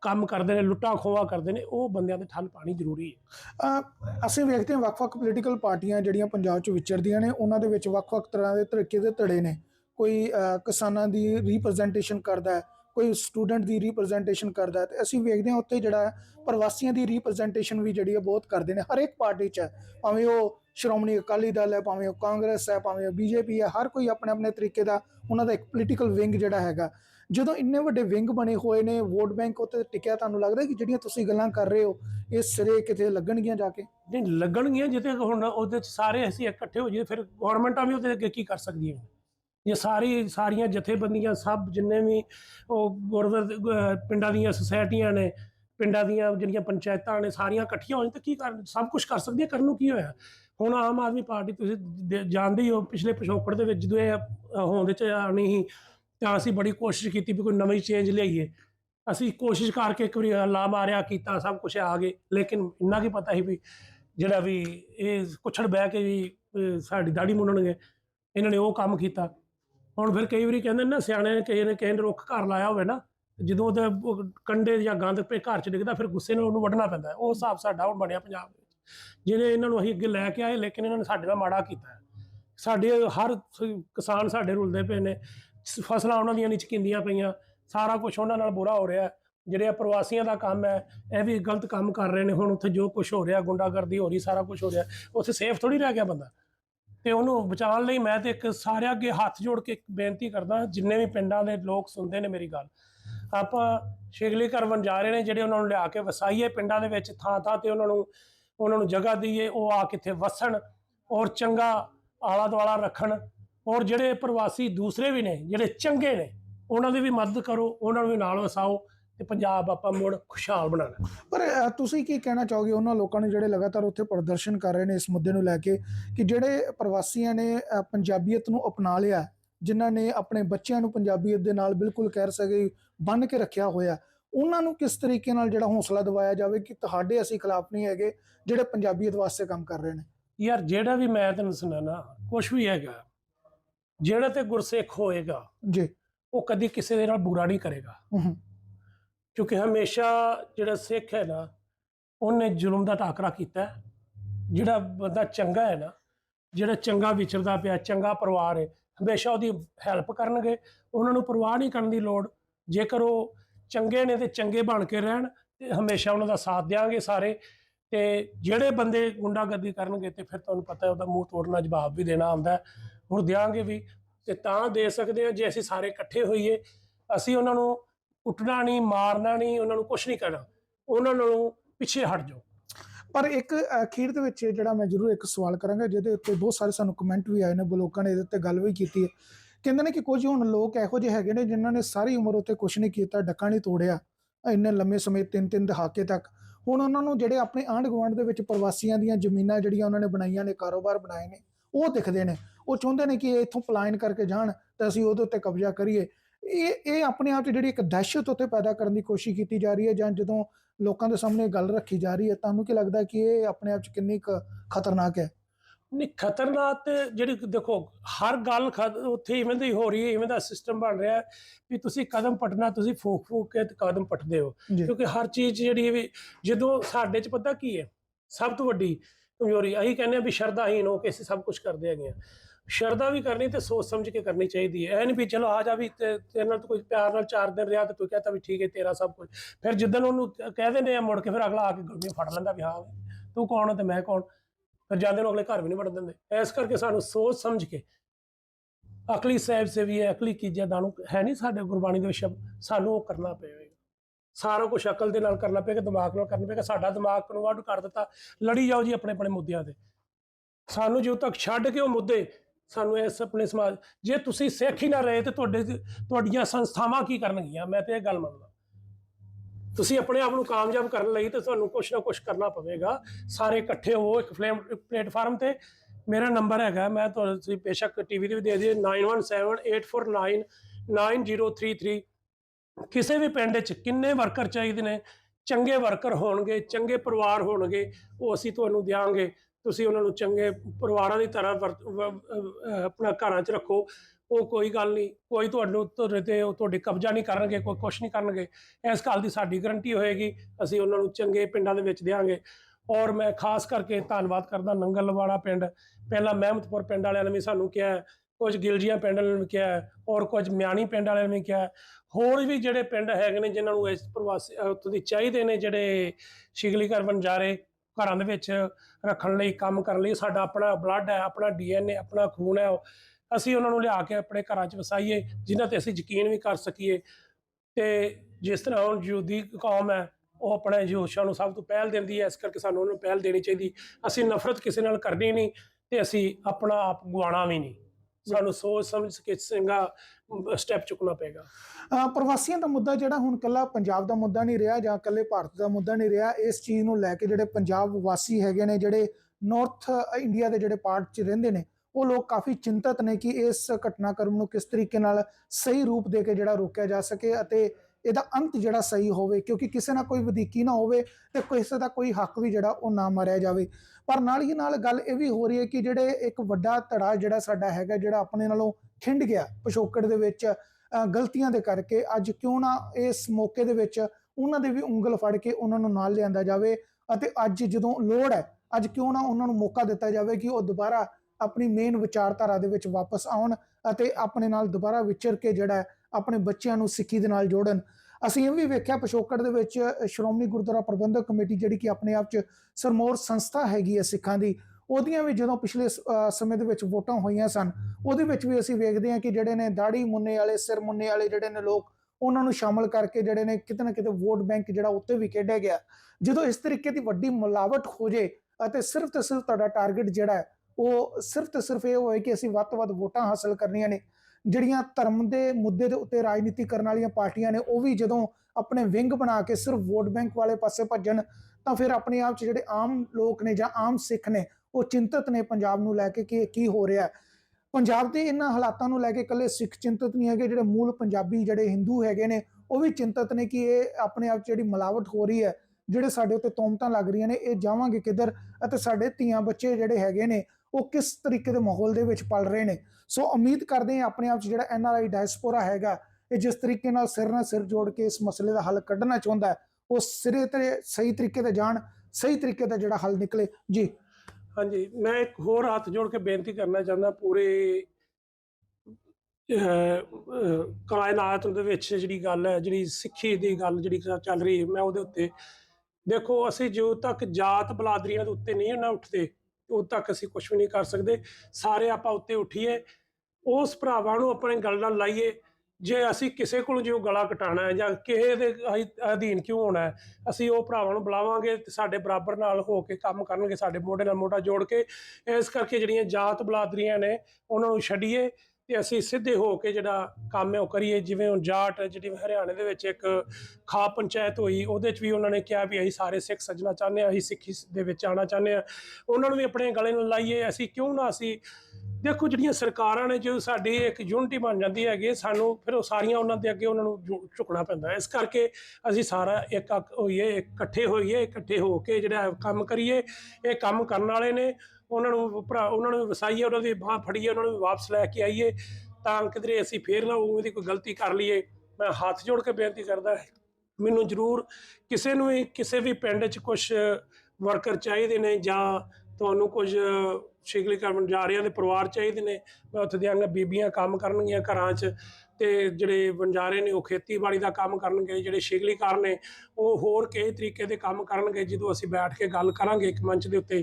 Speaker 2: ਕੰਮ ਕਰਦੇ ਨੇ, ਲੁੱਟਾ ਖੋਆ ਕਰਦੇ ਨੇ, ਉਹ ਬੰਦਿਆਂ ਦੇ ਠੱਲ ਪਾਣੀ ਜ਼ਰੂਰੀ ਹੈ।
Speaker 1: ਅਸੀਂ ਵੇਖਦੇ ਹਾਂ ਵੱਖ-ਵੱਖ ਪੋਲੀਟੀਕਲ ਪਾਰਟੀਆਂ ਜਿਹੜੀਆਂ ਪੰਜਾਬ 'ਚ ਵਿਚਰਦੀਆਂ ਨੇ, ਉਹਨਾਂ ਦੇ ਵਿੱਚ ਵੱਖ-ਵੱਖ ਤਰ੍ਹਾਂ ਦੇ ਤਰੀਕੇ ਦੇ ਧੜੇ ਨੇ। ਕੋਈ ਕਿਸਾਨਾਂ ਦੀ ਰਿਪਰੈਜ਼ੈਂਟੇਸ਼ਨ ਕਰਦਾ ਹੈ ਕੋਈ ਸਟੂਡੈਂਟ ਦੀ ਰਿਪਰੈਜ਼ੈਂਟੇਸ਼ਨ ਕਰਦਾ ਹੈ, ਤੇ ਅਸੀਂ ਵੇਖਦੇ ਹਾਂ ਉੱਥੇ ਜਿਹੜਾ ਪ੍ਰਵਾਸੀਆਂ ਦੀ ਰਿਪਰੈਜ਼ੈਂਟੇਸ਼ਨ ਵੀ ਜਿਹੜੀ ਹੈ ਬਹੁਤ ਕਰਦੇ ਨੇ। ਹਰ ਇੱਕ ਪਾਰਟੀ 'ਚ ਹੈ, ਭਾਵੇਂ ਉਹ ਸ਼੍ਰੋਮਣੀ ਅਕਾਲੀ ਦਲ ਹੈ, ਭਾਵੇਂ ਉਹ ਕਾਂਗਰਸ ਹੈ, ਭਾਵੇਂ ਉਹ ਬੀਜੇਪੀ ਹੈ, ਹਰ ਕੋਈ ਆਪਣੇ ਆਪਣੇ ਤਰੀਕੇ ਦਾ ਉਹਨਾਂ ਦਾ ਇੱਕ ਪੋਲੀਟੀਕਲ ਵਿੰਗ ਜਿਹੜਾ ਹੈਗਾ। ਜਦੋਂ ਇੰਨੇ ਵੱਡੇ ਵਿੰਗ ਬਣੇ ਹੋਏ ਨੇ ਵੋਟ ਬੈਂਕ ਉੱਤੇ ਟਿਕਿਆ, ਤੁਹਾਨੂੰ ਲੱਗਦਾ ਕਿ ਜਿਹੜੀਆਂ ਤੁਸੀਂ ਗੱਲਾਂ ਕਰ ਰਹੇ ਹੋ, ਇਹ ਸਿਰੇ ਕਿਤੇ ਲੱਗਣਗੀਆਂ ਜਾ ਕੇ?
Speaker 2: ਨਹੀਂ, ਲੱਗਣਗੀਆਂ ਜਿੱਤੇ ਹੁਣ ਉਹਦੇ ਚ ਸਾਰੇ ਅਸੀਂ ਇਕੱਠੇ ਹੋ ਜਾਈਏ, ਫਿਰ ਗਵਰਨਮੈਂਟਾਂ ਵੀ ਉਹਦੇ ਅੱਗੇ ਕੀ ਕਰ ਸਕਦੀਆਂ ਇਹ ਸਾਰੀ ਸਾਰੀਆਂ ਜਥੇਬੰਦੀਆਂ ਸਭ ਜਿੰਨੇ ਵੀ ਉਹ ਗੁਰਵਰ ਪਿੰਡਾਂ ਦੀਆਂ ਸੁਸਾਇਟੀਆਂ ਨੇ ਪਿੰਡਾਂ ਦੀਆਂ ਜਿਹੜੀਆਂ ਪੰਚਾਇਤਾਂ ਨੇ ਸਾਰੀਆਂ ਇਕੱਠੀਆਂ ਹੋ ਜਾਣ ਤਾਂ ਕੀ ਕਰ ਸਭ ਕੁਝ ਕਰ ਸਕਦੀਆਂ ਕਰਨ ਨੂੰ ਕੀ ਹੋਇਆ? ਹੁਣ ਆਮ ਆਦਮੀ ਪਾਰਟੀ ਤੁਸੀਂ ਜਾਣਦੇ ਹੀ ਹੋ ਪਿਛਲੇ ਪਿਛੋਕੜ ਦੇ ਵਿੱਚ ਜਦੋਂ ਇਹ ਅ, ਹੋਂਦ ਚ ਆਣੀ ਸੀ ਤਾਂ ਅਸੀਂ ਬੜੀ ਕੋਸ਼ਿਸ਼ ਕੀਤੀ ਵੀ ਕੋਈ ਨਵੀਂ ਚੇਂਜ ਲਿਆਈਏ। ਅਸੀਂ ਕੋਸ਼ਿਸ਼ ਕਰਕੇ ਇੱਕ ਵਾਰੀ ਲਾ ਮਾਰਿਆ ਕੀਤਾ ਸਭ ਕੁਝ ਆ ਗਏ ਲੇਕਿਨ ਇੰਨਾ ਕੀ ਪਤਾ ਸੀ ਵੀ ਜਿਹੜਾ ਵੀ ਇਹ ਕੁਛੜ ਬਹਿ ਕੇ ਵੀ ਸਾਡੀ ਦਾੜੀ ਮੁੰਨਣਗੇ ਇਹਨਾਂ ਨੇ ਉਹ ਕੰਮ ਕੀਤਾ। ਹੁਣ ਫਿਰ ਕਈ ਵਾਰੀ ਕਹਿੰਦੇ ਨਾ ਸਿਆਣੇ ਨੇ ਕਿਸੇ ਨੇ ਕਿਸੇ ਨੇ ਰੁੱਖ ਘਰ ਲਾਇਆ ਹੋਵੇ ਨਾ, ਜਦੋਂ ਉਹਦੇ ਉਹ ਕੰਡੇ ਜਾਂ ਗੰਦ ਪੇ ਘਰ ਚ ਡਿੱਗਦਾ, ਫਿਰ ਗੁੱਸੇ ਨਾਲ ਉਹਨੂੰ ਵੱਢਣਾ ਪੈਂਦਾ ਉਹ ਹਿਸਾਬ ਸਾਡਾ ਹੁਣ ਬਣਿਆ ਪੰਜਾਬ ਦੇ ਵਿੱਚ। ਜਿਹਨੇ ਇਹਨਾਂ ਨੂੰ ਅਸੀਂ ਅੱਗੇ ਲੈ ਕੇ ਆਏ, ਲੇਕਿਨ ਇਹਨਾਂ ਨੇ ਸਾਡੇ ਨਾਲ ਮਾੜਾ ਕੀਤਾ ਸਾਡੇ ਹਰ ਕਿਸਾਨ ਸਾਡੇ ਰੁਲਦੇ ਪਏ ਨੇ, ਫਸਲਾਂ ਉਹਨਾਂ ਦੀਆਂ ਨਿਚਕਿੰਦੀਆਂ ਪਈਆਂ, ਸਾਰਾ ਕੁਝ ਉਹਨਾਂ ਨਾਲ ਬੁਰਾ ਹੋ ਰਿਹਾ ਜਿਹੜੇ ਆ ਪ੍ਰਵਾਸੀਆਂ ਦਾ ਕੰਮ ਹੈ, ਇਹ ਵੀ ਗਲਤ ਕੰਮ ਕਰ ਰਹੇ ਨੇ ਹੁਣ, ਉੱਥੇ ਜੋ ਕੁਝ ਹੋ ਰਿਹਾ, ਗੁੰਡਾਗਰਦੀ ਹੋ ਰਹੀ, ਸਾਰਾ ਕੁਝ ਹੋ ਰਿਹਾ, ਉੱਥੇ ਸੇਫ ਥੋੜੀ ਰਹਿ ਗਿਆ ਬੰਦਾ। ਤੇ ਉਹਨੂੰ ਬਚਾਉਣ ਲਈ ਮੈਂ ਤੇ ਇੱਕ ਸਾਰਿਆਂ ਅੱਗੇ ਹੱਥ ਜੋੜ ਕੇ ਇੱਕ ਬੇਨਤੀ ਕਰਦਾ, ਜਿੰਨੇ ਵੀ ਪਿੰਡਾਂ ਦੇ ਲੋਕ ਸੁਣਦੇ ਨੇ ਮੇਰੀ ਗੱਲ। ਆਪਾਂ ਸ਼ਿਗਲੀ ਕਰਵਨ ਜਾ ਰਹੇ ਨੇ, ਜਿਹੜੇ ਉਹਨਾਂ ਨੂੰ ਲਿਆ ਕੇ ਵਸਾਈਏ ਪਿੰਡਾਂ ਦੇ ਵਿੱਚ ਥਾਂ ਥਾਂ ਤੇ ਉਹਨਾਂ ਨੂੰ ਉਹਨਾਂ ਨੂੰ ਜਗ੍ਹਾ ਦਈਏ, ਉਹ ਆ ਕਿੱਥੇ ਵਸਣ ਔਰ ਚੰਗਾ ਆਲਾ ਦੁਆਲਾ ਰੱਖਣ। ਔਰ ਜਿਹੜੇ ਪ੍ਰਵਾਸੀ ਦੂਸਰੇ ਵੀ ਨੇ, ਜਿਹੜੇ ਚੰਗੇ ਨੇ, ਉਹਨਾਂ ਦੀ ਵੀ ਮਦਦ ਕਰੋ, ਉਹਨਾਂ ਨੂੰ ਵੀ ਨਾਲ ਵਸਾਓ। ਤੇ ਪੰਜਾਬ ਆਪਾਂ ਮੁੜ ਖੁਸ਼ਹਾਲ ਬਣਾਉਣਾ।
Speaker 1: ਪਰ ਤੁਸੀਂ ਕੀ ਕਹਿਣਾ ਚਾਹੋਗੇ? ਉਹਨਾਂ ਲੋਕਾਂ ਨੂੰ ਜਿਹੜੇ ਲਗਾਤਾਰ ਉੱਥੇ ਪ੍ਰਦਰਸ਼ਨ ਕਰ ਰਹੇ ਨੇ ਇਸ ਮੁੱਦੇ ਨੂੰ ਲੈ ਕੇ ਕਿ ਜਿਹੜੇ ਪ੍ਰਵਾਸੀਆਂ ਨੇ ਪੰਜਾਬੀਅਤ ਨੂੰ ਅਪਣਾ ਲਿਆ ਜਿਨ੍ਹਾਂ ਨੇ ਆਪਣੇ ਬੱਚਿਆਂ ਨੂੰ ਪੰਜਾਬੀਅਤ ਦੇ ਨਾਲ ਬਿਲਕੁਲ ਕਹਿ ਸਕੇ ਬੰਨ ਕੇ ਰੱਖਿਆ ਹੋਇਆ ਉਹਨਾਂ ਨੂੰ ਕਿਸ ਤਰੀਕੇ ਨਾਲ ਜਿਹੜਾ ਹੌਸਲਾ ਦਿਵਾਇਆ ਜਾਵੇ ਕਿ ਤੁਹਾਡੇ ਅਸੀਂ ਖਿਲਾਫ ਨਹੀਂ ਹੈਗੇ ਜਿਹੜੇ ਪੰਜਾਬੀਅਤ ਵਾਸਤੇ ਕੰਮ ਕਰ ਰਹੇ ਨੇ?
Speaker 2: ਯਾਰ ਜਿਹੜਾ ਵੀ ਮੈਂ ਤੈਨੂੰ ਸੁਣਾਣਾ ਕੁਝ ਵੀ ਹੈਗਾ ਜਿਹੜਾ ਤੇ ਗੁਰਸਿੱਖ ਹੋਏਗਾ
Speaker 1: ਜੀ।
Speaker 2: ਉਹ ਕਦੀ ਕਿਸੇ ਦੇ ਨਾਲ ਬੁਰਾ ਨਹੀਂ ਕਰੇਗਾ। ਕਿਉਂਕਿ ਹਮੇਸ਼ਾ ਜਿਹੜਾ ਸਿੱਖ ਹੈ ਨਾ, ਉਹਨੇ ਜ਼ੁਲਮ ਦਾ ਟਾਕਰਾ ਕੀਤਾ ਜਿਹੜਾ ਬੰਦਾ ਚੰਗਾ ਹੈ ਨਾ, ਜਿਹੜਾ ਚੰਗਾ ਵਿਚਰਦਾ ਪਿਆ, ਚੰਗਾ ਪਰਿਵਾਰ ਹੈ, ਹਮੇਸ਼ਾ ਉਹਦੀ ਹੈਲਪ ਕਰਨਗੇ। ਉਹਨਾਂ ਨੂੰ ਪਰਵਾਹ ਨਹੀਂ ਕਰਨ ਦੀ ਲੋੜ। ਜੇਕਰ ਉਹ ਚੰਗੇ ਨੇ ਤੇ ਚੰਗੇ ਬਣ ਕੇ ਰਹਿਣ ਤੇ ਹਮੇਸ਼ਾ ਉਹਨਾਂ ਦਾ ਸਾਥ ਦੇਵਾਂਗੇ ਸਾਰੇ। ਤੇ ਜਿਹੜੇ ਬੰਦੇ ਗੁੰਡਾਗਰਦੀ ਕਰਨਗੇ ਤੇ ਫਿਰ ਤੁਹਾਨੂੰ ਪਤਾ ਹੈ ਉਹਦਾ ਮੂੰਹ ਤੋੜਨਾ, ਜਵਾਬ ਵੀ ਦੇਣਾ ਆਉਂਦਾ ਹੁਣ ਦਿਆਂਗੇ ਵੀ ਤੇ ਤਾਂ ਦੇ ਸਕਦੇ ਹਾਂ ਜੇ ਅਸੀਂ ਸਾਰੇ ਇਕੱਠੇ ਹੋਈਏ। ਅਸੀਂ ਉਹਨਾਂ ਨੂੰ ਕੁੱਟਣਾ ਨਹੀਂ, ਮਾਰਨਾ ਨਹੀਂ, ਉਹਨਾਂ ਨੂੰ ਕੁਝ ਨਹੀਂ ਕਰਨਾ ਉਹਨਾਂ ਨੂੰ ਪਿੱਛੇ ਹਟ ਜਾਓ।
Speaker 1: ਪਰ ਇੱਕ ਅਖੀਰ ਦੇ ਵਿੱਚ ਜਿਹੜਾ ਮੈਂ ਜ਼ਰੂਰ ਇੱਕ ਸਵਾਲ ਕਰਾਂਗਾ, ਜਿਹਦੇ ਉੱਤੇ ਬਹੁਤ ਸਾਰੇ ਸਾਨੂੰ ਕਮੈਂਟ ਵੀ ਆਏ ਨੇ ਲੋਕਾਂ ਨੇ ਇਹਦੇ ਉੱਤੇ ਗੱਲ ਵੀ ਕੀਤੀ ਹੈ। ਕਹਿੰਦੇ ਨੇ ਕਿ ਕੁਝ ਹੁਣ ਲੋਕ ਇਹੋ ਜਿਹੇ ਹੈਗੇ ਨੇ ਜਿਨ੍ਹਾਂ ਨੇ ਸਾਰੀ ਉਮਰ ਉੱਤੇ ਕੁਝ ਨਹੀਂ ਕੀਤਾ, ਡੱਕਾ ਨਹੀਂ ਤੋੜਿਆ, ਇੰਨੇ ਲੰਮੇ ਸਮੇਂ ਤਿੰਨ ਤਿੰਨ ਦਹਾਕੇ ਤੱਕ। ਹੁਣ ਉਹਨਾਂ ਨੂੰ ਜਿਹੜੇ ਆਪਣੇ ਆਂਢ ਗੁਆਂਢ ਦੇ ਵਿੱਚ ਪ੍ਰਵਾਸੀਆਂ ਦੀਆਂ ਜ਼ਮੀਨਾਂ ਜਿਹੜੀਆਂ ਉਹਨਾਂ ਨੇ ਬਣਾਈਆਂ ਨੇ, ਕਾਰੋਬਾਰ ਬਣਾਏ ਨੇ, ਉਹ ਦਿਖਦੇ ਨੇ। ਉਹ ਚਾਹੁੰਦੇ ਨੇ ਕਿ ਇਹ ਇੱਥੋਂ ਪਲਾਇਨ ਕਰਕੇ ਜਾਣ, ਤਾਂ ਅਸੀਂ ਉਹਦੇ ਉੱਤੇ ਕਬਜ਼ਾ ਕਰੀਏ। ਇਹ ਇਹ ਆਪਣੇ ਆਪ 'ਚ ਜਿਹੜੀ ਇੱਕ ਦਹਿਸ਼ਤ ਉੱਤੇ ਪੈਦਾ ਕਰਨ ਦੀ ਕੋਸ਼ਿਸ਼ ਕੀਤੀ ਜਾ ਰਹੀ ਹੈ ਜਾਂ ਜਦੋਂ ਲੋਕਾਂ ਦੇ ਸਾਹਮਣੇ ਗੱਲ ਰੱਖੀ ਜਾ ਰਹੀ ਹੈ ਤੁਹਾਨੂੰ ਕੀ ਲੱਗਦਾ ਕਿ ਇਹ ਆਪਣੇ ਆਪ 'ਚ ਕਿੰਨੀ ਕੁ ਖਤਰਨਾਕ ਹੈ?
Speaker 2: ਨਹੀਂ ਖਤਰਨਾਕ ਜਿਹੜੀ ਦੇਖੋ ਹਰ ਗੱਲ ਉੱਥੇ ਇਵੇਂ ਦੀ ਹੋ ਰਹੀ ਹੈ ਇਵੇਂ ਦਾ ਸਿਸਟਮ ਬਣ ਰਿਹਾ ਹੈ ਵੀ ਤੁਸੀਂ ਕਦਮ ਪਟਣਾ ਤੁਸੀਂ ਫੂਕ ਫੂਕ ਕੇ ਕਦਮ ਪਟਦੇ ਹੋ। ਕਿਉਂਕਿ ਹਰ ਚੀਜ਼ ਜਿਹੜੀ ਵੀ ਜਦੋਂ ਸਾਡੇ ਚ ਪਤਾ ਕੀ ਹੈ ਸਭ ਤੋਂ ਵੱਡੀ ਕਮਜ਼ੋਰੀ ਅਸੀਂ ਕਹਿੰਦੇ ਆ ਵੀ ਸ਼ਰਧਾਹੀਨ ਹੋ ਕੇ ਅਸੀਂ ਸਭ ਕੁਝ ਕਰਦੇ ਹੈਗੇ ਆ ਸ਼ਰਧਾ ਵੀ ਕਰਨੀ ਤੇ ਸੋਚ ਸਮਝ ਕੇ ਕਰਨੀ ਚਾਹੀਦੀ ਹੈ। ਐ ਨਹੀਂ ਵੀ ਚਲੋ ਆ ਜਾ ਵੀ ਤੇਰੇ ਨਾਲ ਤਾਂ ਕੋਈ ਪਿਆਰ ਨਾਲ ਚਾਰ ਦਿਨ ਰਿਹਾ ਤੇ ਤੂੰ ਕਹਤਾ ਵੀ ਠੀਕ ਹੈ, ਤੇਰਾ ਸਭ ਕੁਝ ਫਿਰ ਜਿੱਦਣ ਉਹਨੂੰ ਕਹਿ ਦਿੰਦੇ ਆ ਮੁੜ ਕੇ ਫਿਰ ਅਗਲਾ ਆ ਕੇ ਗਲਮੀ ਫੜ ਲੈਂਦਾ ਵੀ ਹਾਂ ਤੂੰ ਕੌਣ ਤੇ ਮੈਂ ਕੌਣ? ਫਿਰ ਜਾਂਦੇ ਨੂੰ ਅਗਲੇ ਘਰ ਵੀ ਨਹੀਂ ਵੜਨ ਦਿੰਦੇ। ਇਸ ਕਰਕੇ ਸਾਨੂੰ ਸੋਚ ਸਮਝ ਕੇ ਅਕਲੀ ਸਾਹਿਬ ਸੇ ਵੀ ਹੈ, ਅਕਲੀ ਕੀਜਿਆ ਦਾਣੂ ਹੈ ਨਹੀਂ ਸਾਡੇ ਗੁਰਬਾਣੀ ਦੇ ਸ਼ਬਦ, ਸਾਨੂੰ ਉਹ ਕਰਨਾ ਪਏਗਾ। ਸਾਰਾ ਕੁਝ ਅਕਲ ਦੇ ਨਾਲ ਕਰਨਾ ਪਏਗਾ, ਦਿਮਾਗ ਨਾਲ ਕਰਨਾ ਪਏਗਾ। ਸਾਡਾ ਦਿਮਾਗ ਕਨਵਰਟ ਕਰ ਦਿੱਤਾ, ਲੜੀ ਜਾਓ ਜੀ ਆਪਣੇ ਆਪਣੇ ਮੁੱਦਿਆਂ ਤੇ। ਸਾਨੂੰ ਜਦੋਂ ਤੱਕ ਛੱਡ ਕੇ ਉਹ ਮੁੱਦੇ ਸਾਨੂੰ ਇਸ ਆਪਣੇ ਸਮਾਜ, ਜੇ ਤੁਸੀਂ ਸਿੱਖ ਹੀ ਨਾ ਰਹੇ ਤੇ ਤੁਹਾਡੇ ਤੁਹਾਡੀਆਂ ਸੰਸਥਾਵਾਂ ਕੀ ਕਰਨਗੀਆਂ? ਮੈਂ ਤੇ ਇਹ ਗੱਲ ਮੰਨਦਾ। ਤੁਸੀਂ ਆਪਣੇ ਆਪ ਨੂੰ ਕਾਮਯਾਬ ਕਰਨ ਲਈ ਤੇ ਤੁਹਾਨੂੰ ਕੁਝ ਨਾ ਕੁਝ ਕਰਨਾ ਪਵੇਗਾ। ਸਾਰੇ ਇਕੱਠੇ ਹੋ ਇੱਕ ਫਲੇਮ ਪਲੇਟਫਾਰਮ ਤੇ। ਮੇਰਾ ਨੰਬਰ ਹੈਗਾ, ਮੈਂ ਤੁਹਾਨੂੰ ਤੁਸੀਂ ਬੇਸ਼ੱਕ ਟੀਵੀ ਤੇ ਵੀ ਦੇ ਦਿਓ 9178499033 ਕਿਸੇ ਵੀ ਪਿੰਡ 'ਚ ਕਿੰਨੇ ਵਰਕਰ ਚਾਹੀਦੇ ਨੇ? ਚੰਗੇ ਵਰਕਰ ਹੋਣਗੇ, ਚੰਗੇ ਪਰਿਵਾਰ ਹੋਣਗੇ, ਉਹ ਅਸੀਂ ਤੁਹਾਨੂੰ ਦਿਆਂਗੇ। ਤੁਸੀਂ ਉਹਨਾਂ ਨੂੰ ਚੰਗੇ ਪਰਿਵਾਰਾਂ ਦੀ ਤਰ੍ਹਾਂ ਵਰਤ- ਆਪਣਾ ਘਰਾਂ 'ਚ ਰੱਖੋ। ਉਹ ਕੋਈ ਗੱਲ ਨਹੀਂ, ਕੋਈ ਤੁਹਾਨੂੰ ਤੁਹਾਡੇ ਤੇ ਉਹ ਤੁਹਾਡੇ ਕਬਜ਼ਾ ਨਹੀਂ ਕਰਨਗੇ, ਕੋਈ ਕੁਛ ਨਹੀਂ ਕਰਨਗੇ। ਇਸ ਗੱਲ ਦੀ ਸਾਡੀ ਗਰੰਟੀ ਹੋਏਗੀ, ਅਸੀਂ ਉਹਨਾਂ ਨੂੰ ਚੰਗੇ ਪਿੰਡਾਂ ਦੇ ਵਿੱਚ ਦੇਵਾਂਗੇ ਔਰ ਮੈਂ ਖਾਸ ਕਰਕੇ ਧੰਨਵਾਦ ਕਰਦਾ ਨੰਗਲਵਾੜਾ ਪਿੰਡ। ਪਹਿਲਾਂ ਮਹਿਮਦਪੁਰ ਪਿੰਡ ਵਾਲਿਆਂ ਨੇ ਵੀ ਸਾਨੂੰ ਕਿਹਾ ਕੁਝ ਗਿਲਜੀਆਂ ਪਿੰਡ ਵਾਲਿਆਂ ਨੇ ਵੀ ਕਿਹਾ ਔਰ ਕੁਝ ਮਿਆਣੀ ਪਿੰਡ ਵਾਲਿਆਂ ਨੇ ਵੀ ਕਿਹਾ। ਹੋਰ ਵੀ ਜਿਹੜੇ ਪਿੰਡ ਹੈਗੇ ਨੇ, ਜਿਨ੍ਹਾਂ ਨੂੰ ਇਸ ਪ੍ਰਵਾਸੀ ਉੱਥੋਂ ਦੀ ਚਾਹੀਦੇ ਨੇ ਜਿਹੜੇ ਸ਼ਿਗਲੀ ਘਰ ਬੰਜਾਰੇ ਘਰਾਂ ਦੇ ਵਿੱਚ ਰੱਖਣ ਲਈ, ਕੰਮ ਕਰਨ ਲਈ, ਸਾਡਾ ਆਪਣਾ ਬਲੱਡ ਹੈ, ਆਪਣਾ ਡੀਐਨਏ ਆਪਣਾ ਖੂਨ ਹੈ ਉਹ। ਅਸੀਂ ਉਹਨਾਂ ਨੂੰ ਲਿਆ ਕੇ ਆਪਣੇ ਘਰਾਂ 'ਚ ਵਸਾਈਏ, ਜਿਨ੍ਹਾਂ ਤੇ ਅਸੀਂ ਯਕੀਨ ਵੀ ਕਰ ਸਕੀਏ। ਤੇ ਜਿਸ ਤਰ੍ਹਾਂ ਹੁਣ ਯਹੂਦੀ ਕੌਮ ਹੈ, ਉਹ ਆਪਣੇ ਜੋਸ਼ਾਂ ਨੂੰ ਸਭ ਤੋਂ ਪਹਿਲ ਦਿੰਦੀ ਹੈ, ਇਸ ਕਰਕੇ ਸਾਨੂੰ ਉਹਨਾਂ ਨੂੰ ਪਹਿਲ ਦੇਣੀ ਚਾਹੀਦੀ। ਅਸੀਂ ਨਫ਼ਰਤ ਕਿਸੇ ਨਾਲ ਕਰਨੀ ਨਹੀਂ ਤੇ ਅਸੀਂ ਆਪਣਾ ਆਪ ਗਵਾਣਾ ਵੀ ਨਹੀਂ। ਸਾਨੂੰ ਸੋਚ ਸਮਝ ਕੇ ਚੰਗਾ ਸਟੈਪ ਚੁੱਕਣਾ ਪਏਗਾ।
Speaker 1: ਪ੍ਰਵਾਸੀਆਂ ਦਾ ਮੁੱਦਾ ਜਿਹੜਾ ਹੁਣ ਕੱਲਾ ਪੰਜਾਬ ਦਾ ਮੁੱਦਾ ਨਹੀਂ ਰਿਹਾ ਜਾਂ ਕੱਲੇ ਭਾਰਤ ਦਾ ਮੁੱਦਾ ਨਹੀਂ ਰਿਹਾ ਇਸ ਚੀਜ਼ ਨੂੰ ਲੈ ਕੇ ਜਿਹੜੇ ਪੰਜਾਬ ਵਾਸੀ ਹੈਗੇ ਨੇ ਜਿਹੜੇ ਨਾਰਥ ਇੰਡੀਆ ਦੇ ਜਿਹੜੇ ਪਾਰਟ 'ਚ ਰਹਿੰਦੇ ਨੇ ਉਹ ਲੋਕ ਕਾਫੀ ਚਿੰਤਤ ਨੇ ਕਿ ਇਸ ਘਟਨਾਕ੍ਰਮ ਨੂੰ ਕਿਸ ਤਰੀਕੇ ਨਾਲ ਸਹੀ ਰੂਪ ਦੇ ਕੇ ਜਿਹੜਾ ਰੋਕਿਆ ਜਾ ਸਕੇ ਅਤੇ ਇਹਦਾ ਅੰਤ ਜਿਹੜਾ ਸਹੀ ਹੋਵੇ, ਕਿਉਂਕਿ ਕਿਸੇ ਨਾਲ ਕੋਈ ਵਧੀਕੀ ਨਾ ਹੋਵੇ ਤੇ ਕਿਸੇ ਦਾ ਕੋਈ ਹੱਕ ਵੀ ਜਿਹੜਾ ਉਹ ਨਾ ਮਾਰਿਆ ਜਾਵੇ। ਪਰ ਨਾਲ ਹੀ ਨਾਲ ਗੱਲ ਇਹ ਵੀ ਹੋ ਰਹੀ ਹੈ ਕਿ ਜਿਹੜੇ ਇੱਕ ਵੱਡਾ ਧੜਾ ਜਿਹੜਾ ਸਾਡਾ ਹੈਗਾ, ਜਿਹੜਾ ਆਪਣੇ ਨਾਲੋਂ ਖਿੰਡ ਗਿਆ ਪਿਛੋਕੜ ਦੇ ਵਿੱਚ ਗਲਤੀਆਂ ਦੇ ਕਰਕੇ, ਅੱਜ ਕਿਉਂ ਨਾ ਇਸ ਮੌਕੇ ਦੇ ਵਿੱਚ ਉਹਨਾਂ ਦੇ ਵੀ ਉਂਗਲ ਫੜ ਕੇ ਉਹਨਾਂ ਨੂੰ ਨਾਲ ਲਿਆਂਦਾ ਜਾਵੇ ਅਤੇ ਅੱਜ ਜਦੋਂ ਲੋੜ ਹੈ, ਅੱਜ ਕਿਉਂ ਨਾ ਉਹਨਾਂ ਨੂੰ ਮੌਕਾ ਦਿੱਤਾ ਜਾਵੇ ਕਿ ਉਹ ਦੁਬਾਰਾ ਆਪਣੀ ਮੇਨ ਵਿਚਾਰਧਾਰਾ ਦੇ ਵਿੱਚ ਵਾਪਸ ਆਉਣ ਅਤੇ ਆਪਣੇ ਨਾਲ ਦੁਬਾਰਾ ਵਿਚਰ ਕੇ ਜਿਹੜਾ ਆਪਣੇ ਬੱਚਿਆਂ ਨੂੰ ਸਿੱਖੀ ਦੇ ਨਾਲ ਜੋੜਨ। ਅਸੀਂ ਇਹ ਵੀ ਵੇਖਿਆ ਪਿਛੋਕੜ ਦੇ ਵਿੱਚ ਸ਼੍ਰੋਮਣੀ ਗੁਰਦੁਆਰਾ ਪ੍ਰਬੰਧਕ ਕਮੇਟੀ ਜਿਹੜੀ ਕਿ ਆਪਣੇ ਆਪ 'ਚ ਸਰਮੋਰ ਸੰਸਥਾ ਹੈਗੀ ਹੈ ਸਿੱਖਾਂ ਦੀ, ਉਹਦੀਆਂ ਵੀ ਜਦੋਂ ਪਿਛਲੇ ਸਮੇਂ ਦੇ ਵਿੱਚ ਵੋਟਾਂ ਹੋਈਆਂ ਸਨ, ਉਹਦੇ ਵਿੱਚ ਵੀ ਅਸੀਂ ਵੇਖਦੇ ਹਾਂ ਕਿ ਜਿਹੜੇ ਨੇ ਦਾੜੀ ਮੁੰਨੇ ਵਾਲੇ, ਸਿਰ ਮੁੰਨੇ ਵਾਲੇ ਜਿਹੜੇ ਨੇ ਲੋਕ, ਉਹਨਾਂ ਨੂੰ ਸ਼ਾਮਲ ਕਰਕੇ ਜਿਹੜੇ ਨੇ ਕਿਤੇ ਨਾ ਕਿਤੇ ਵੋਟ ਬੈਂਕ ਜਿਹੜਾ ਉੱਤੇ ਵੀ ਖੇਡਿਆ ਗਿਆ। ਜਦੋਂ ਇਸ ਤਰੀਕੇ ਦੀ ਵੱਡੀ ਮਿਲਾਵਟ ਹੋ ਜੇ ਅਤੇ ਸਿਰਫ ਤੇ ਸਿਰਫ ਤੁਹਾਡਾ ਟਾਰਗੇਟ ਜਿਹੜਾ ਹੈ ਉਹ ਸਿਰਫ ਤੇ ਸਿਰਫ ਇਹ ਹੋਏ ਕਿ ਅਸੀਂ ਵੱਧ ਤੋਂ ਵੱਧ ਵੋਟਾਂ ਹਾਸਲ ਕਰਨੀਆਂ ਨੇ। ਜਿਹੜੀਆਂ ਧਰਮ ਦੇ ਮੁੱਦੇ ਦੇ ਉੱਤੇ ਰਾਜਨੀਤੀ ਕਰਨ ਵਾਲੀਆਂ ਪਾਰਟੀਆਂ ਨੇ, ਉਹ ਵੀ ਜਦੋਂ ਆਪਣੇ ਵਿੰਗ ਬਣਾ ਕੇ ਸਿਰਫ ਵੋਟ ਬੈਂਕ ਵਾਲੇ ਪਾਸੇ ਭੱਜਣ, ਤਾਂ ਫਿਰ ਆਪਣੇ ਆਪ 'ਚ ਜਿਹੜੇ ਆਮ ਲੋਕ ਨੇ ਜਾਂ ਆਮ ਸਿੱਖ ਨੇ, ਉਹ ਚਿੰਤਤ ਨੇ ਪੰਜਾਬ ਨੂੰ ਲੈ ਕੇ ਕਿ ਇਹ ਕੀ ਹੋ ਰਿਹਾ ਪੰਜਾਬ ਦੇ ਇਹਨਾਂ ਹਾਲਾਤਾਂ ਨੂੰ ਲੈ ਕੇ ਇਕੱਲੇ ਸਿੱਖ ਚਿੰਤਤ ਨਹੀਂ ਹੈਗੇ, ਜਿਹੜੇ ਮੂਲ ਪੰਜਾਬੀ ਜਿਹੜੇ ਹਿੰਦੂ ਹੈਗੇ ਨੇ, ਉਹ ਵੀ ਚਿੰਤਤ ਨੇ ਕਿ ਇਹ ਆਪਣੇ ਆਪ 'ਚ ਜਿਹੜੀ ਮਿਲਾਵਟ ਹੋ ਰਹੀ ਹੈ, ਜਿਹੜੇ ਸਾਡੇ ਉੱਤੇ ਤੋਮਤਾਂ ਲੱਗ ਰਹੀਆਂ ਨੇ, ਇਹ ਜਾਵਾਂਗੇ ਕਿੱਧਰ? ਅਤੇ ਸਾਡੇ ਧੀਆਂ ਬੱਚੇ ਜਿਹੜੇ ਹੈਗੇ ਨੇ ਉਹ ਕਿਸ ਤਰੀਕੇ ਦੇ ਮਾਹੌਲ ਦੇ ਵਿੱਚ ਪਲ ਰਹੇ ਨੇ। ਸੋ ਉਮੀਦ ਕਰਦੇ ਹਾਂ ਆਪਣੇ ਆਪ 'ਚ ਜਿਹੜਾ ਐਨਆਰਆਈ ਡਾਇਸਪੋਰਾ ਹੈਗਾ, ਇਹ ਜਿਸ ਤਰੀਕੇ ਨਾਲ ਸਿਰ ਨਾਲ ਸਿਰ ਜੋੜ ਕੇ ਇਸ ਮਸਲੇ ਦਾ ਹੱਲ ਕੱਢਣਾ ਚਾਹੁੰਦਾ ਹੈ, ਉਹ ਸਿਰੇ ਤੇ ਸਹੀ ਤਰੀਕੇ ਤੇ ਜਾਣ, ਸਹੀ ਤਰੀਕੇ ਦਾ ਜਿਹੜਾ ਹੱਲ ਨਿਕਲੇ। ਜੀ।
Speaker 2: ਹਾਂਜੀ, ਮੈਂ ਇੱਕ ਹੋਰ ਹੱਥ ਜੋੜ ਕੇ ਬੇਨਤੀ ਕਰਨਾ ਚਾਹੁੰਦਾ ਪੂਰੇ ਕਾਇਨਾਤ ਦੇ ਵਿੱਚ ਜਿਹੜੀ ਗੱਲ ਹੈ, ਜਿਹੜੀ ਸਿੱਖੀ ਦੀ ਗੱਲ ਜਿਹੜੀ ਚੱਲ ਰਹੀ ਹੈ, ਮੈਂ ਉਹਦੇ ਉੱਤੇ ਦੇਖੋ, ਅਸੀਂ ਜੋ ਤੱਕ ਜਾਤ ਬਲਾਦਰੀਆਂ ਦੇ ਉੱਤੇ ਨਹੀਂ ਨਾ ਉੱਠਦੇ ਉਦੋਂ ਤੱਕ ਅਸੀਂ ਕੁਝ ਵੀ ਨਹੀਂ ਕਰ ਸਕਦੇ। ਸਾਰੇ ਆਪਾਂ ਉੱਤੇ ਉੱਠੀਏ, ਉਸ ਭਰਾਵਾਂ ਨੂੰ ਆਪਣੇ ਗੱਲ ਨਾਲ ਲਾਈਏ, ਜੇ ਅਸੀਂ ਕਿਸੇ ਕੋਲੋਂ ਜੋ ਗਲਾ ਕਟਾਣਾ ਹੈ ਜਾਂ ਕਿਸੇ ਦੇ ਅਧੀਨ ਕਿਉਂ ਹੋਣਾ ਹੈ, ਅਸੀਂ ਉਹ ਭਰਾਵਾਂ ਨੂੰ ਬੁਲਾਵਾਂਗੇ ਤੇ ਸਾਡੇ ਬਰਾਬਰ ਨਾਲ ਹੋ ਕੇ ਕੰਮ ਕਰਨਗੇ, ਸਾਡੇ ਮੋਢੇ ਨਾਲ ਮੋਢਾ ਜੋੜ ਕੇ। ਇਸ ਕਰਕੇ ਜਿਹੜੀਆਂ ਜਾਤ ਬਲਾਦਰੀਆਂ ਨੇ, ਉਹਨਾਂ ਨੂੰ ਛੱਡੀਏ। ਤੇ ਅਸੀਂ ਸਿੱਧੇ ਹੋ ਕੇ ਜਿਹੜਾ ਕੰਮ ਹੈ ਉਹ ਕਰੀਏ। ਜਿਵੇਂ ਹੁਣ ਜਾਟ ਜਿਹੜੀ ਹਰਿਆਣੇ ਦੇ ਵਿੱਚ ਇੱਕ ਖਾ ਪੰਚਾਇਤ ਹੋਈ, ਉਹਦੇ 'ਚ ਵੀ ਉਹਨਾਂ ਨੇ ਕਿਹਾ ਵੀ ਅਸੀਂ ਸਾਰੇ ਸਿੱਖ ਸੱਜਣਾ ਚਾਹੁੰਦੇ ਹਾਂ, ਅਸੀਂ ਸਿੱਖੀ ਦੇ ਵਿੱਚ ਆਉਣਾ ਚਾਹੁੰਦੇ ਹਾਂ। ਉਹਨਾਂ ਨੂੰ ਵੀ ਆਪਣੇ ਗਲੇ ਨਾਲ ਲਾਈਏ, ਅਸੀਂ ਕਿਉਂ ਨਾ ਅਸੀਂ ਦੇਖੋ ਜਿਹੜੀਆਂ ਸਰਕਾਰਾਂ ਨੇ ਜੋ ਸਾਡੀ ਇੱਕ ਯੂਨਿਟੀ ਬਣ ਜਾਂਦੀ ਹੈਗੀ, ਸਾਨੂੰ ਫਿਰ ਉਹ ਸਾਰੀਆਂ ਉਹਨਾਂ ਦੇ ਅੱਗੇ ਉਹਨਾਂ ਨੂੰ ਝੁ- ਝੁਕਣਾ ਪੈਂਦਾ ਇਸ ਕਰਕੇ ਅਸੀਂ ਸਾਰਾ ਇੱਕ ਅੱਕ ਹੋਈਏ, ਇਕੱਠੇ ਹੋਈਏ, ਇਕੱਠੇ ਹੋ ਕੇ ਜਿਹੜਾ ਕੰਮ ਕਰੀਏ। ਇਹ ਕੰਮ ਕਰਨ ਵਾਲੇ ਨੇ। ਉਹਨਾਂ ਨੂੰ ਭਰਾ, ਉਹਨਾਂ ਨੂੰ ਵਸਾਈਏ, ਉਹਨਾਂ ਦੀ ਬਾਹ ਫੜੀਏ, ਉਹਨਾਂ ਨੂੰ ਵਾਪਸ ਲੈ ਕੇ ਆਈਏ, ਤਾਂ ਕਿਧਰੇ ਅਸੀਂ ਫੇਰ ਨਾ ਉਵੇਂ ਦੀ ਕੋਈ ਗਲਤੀ ਕਰ ਲਈਏ। ਮੈਂ ਹੱਥ ਜੋੜ ਕੇ ਬੇਨਤੀ ਕਰਦਾ, ਮੈਨੂੰ ਜ਼ਰੂਰ ਕਿਸੇ ਨੂੰ ਵੀ, ਕਿਸੇ ਵੀ ਪਿੰਡ 'ਚ ਕੁਝ ਵਰਕਰ ਚਾਹੀਦੇ ਨੇ ਜਾਂ ਤੁਹਾਨੂੰ ਕੁਝ ਸ਼ਿਗਲੀ ਕਰਨ ਜਾ ਰਹੀਆਂ ਦੇ ਪਰਿਵਾਰ ਚਾਹੀਦੇ ਨੇ, ਮੈਂ ਉੱਥੇ ਦਿਆਂਗਾ ਬੀਬੀਆਂ ਕੰਮ ਕਰਨਗੀਆਂ ਘਰਾਂ 'ਚ ਤੇ ਜਿਹੜੇ ਵਣਜਾਰੇ ਨੇ ਉਹ ਖੇਤੀਬਾੜੀ ਦਾ ਕੰਮ ਕਰਨਗੇ, ਜਿਹੜੇ ਸ਼ਿਗਲੀਕਾਰ ਨੇ, ਉਹ ਹੋਰ ਕਈ ਤਰੀਕੇ ਦੇ ਕੰਮ ਕਰਨਗੇ, ਜਦੋਂ ਅਸੀਂ ਬੈਠ ਕੇ ਗੱਲ ਕਰਾਂਗੇ ਇੱਕ ਮੰਚ ਦੇ ਉੱਤੇ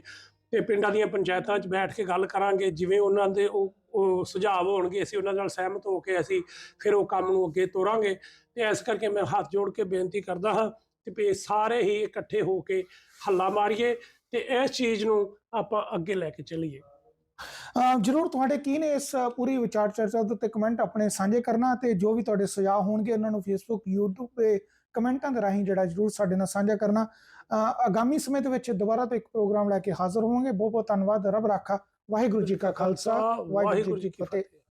Speaker 2: ਤੇ ਪਿੰਡਾਂ ਦੀਆਂ ਪੰਚਾਇਤਾਂ 'ਚ ਬੈਠ ਕੇ ਗੱਲ ਕਰਾਂਗੇ, ਜਿਵੇਂ ਉਹਨਾਂ ਦੇ ਉਹ ਸੁਝਾਅ ਹੋਣਗੇ, ਅਸੀਂ ਉਹਨਾਂ ਨਾਲ ਸਹਿਮਤ ਹੋ ਕੇ ਅਸੀਂ ਫਿਰ ਉਹ ਕੰਮ ਨੂੰ ਅੱਗੇ ਤੋਰਾਂਗੇ। ਤੇ ਇਸ ਕਰਕੇ ਮੈਂ ਹੱਥ ਜੋੜ ਕੇ ਬੇਨਤੀ ਕਰਦਾ ਹਾਂ ਕਿ ਵੀ ਸਾਰੇ ਹੀ ਇਕੱਠੇ ਹੋ ਕੇ ਹੱਲਾ ਮਾਰੀਏ ਤੇ ਇਸ ਚੀਜ਼ ਨੂੰ ਆਪਾਂ ਅੱਗੇ ਲੈ ਕੇ ਚੱਲੀਏ।
Speaker 1: ਜਰੂਰ, ਤੁਹਾਡੇ ਕੀ ਨੇ ਇਸ ਪੂਰੀ ਵਿਚਾਰ ਚਰਚਾ ਦੇ ਉੱਤੇ ਕਮੈਂਟ ਆਪਣੇ ਸਾਂਝੇ ਕਰਨਾ ਤੇ ਜੋ ਵੀ ਤੁਹਾਡੇ ਸੁਝਾਅ ਹੋਣਗੇ, ਉਹਨਾਂ ਨੂੰ ਫੇਸਬੁੱਕ YouTube ਤੇ ਕਮੈਂਟਾਂ ਦੇ ਰਾਹੀਂ ਜਿਹੜਾ ਜਰੂਰ ਸਾਡੇ ਨਾਲ ਸਾਂਝਾ ਕਰਨਾ। ਆਗਾਮੀ ਸਮੇਂ ਦੇ ਵਿੱਚ ਦੁਬਾਰਾ ਤੋਂ ਇੱਕ ਪ੍ਰੋਗਰਾਮ ਲੈ ਕੇ ਹਾਜ਼ਰ ਹੋਵਾਂਗੇ। ਬਹੁਤ ਬਹੁਤ ਧੰਨਵਾਦ। ਰੱਬ ਰਾਖਾ। ਵਾਹਿਗੁਰੂ ਜੀ ਕਾ ਖਾਲਸਾ। ਵਾਹਿਗੁਰੂ ਜੀ ਕੀ ਫਤਿਹ।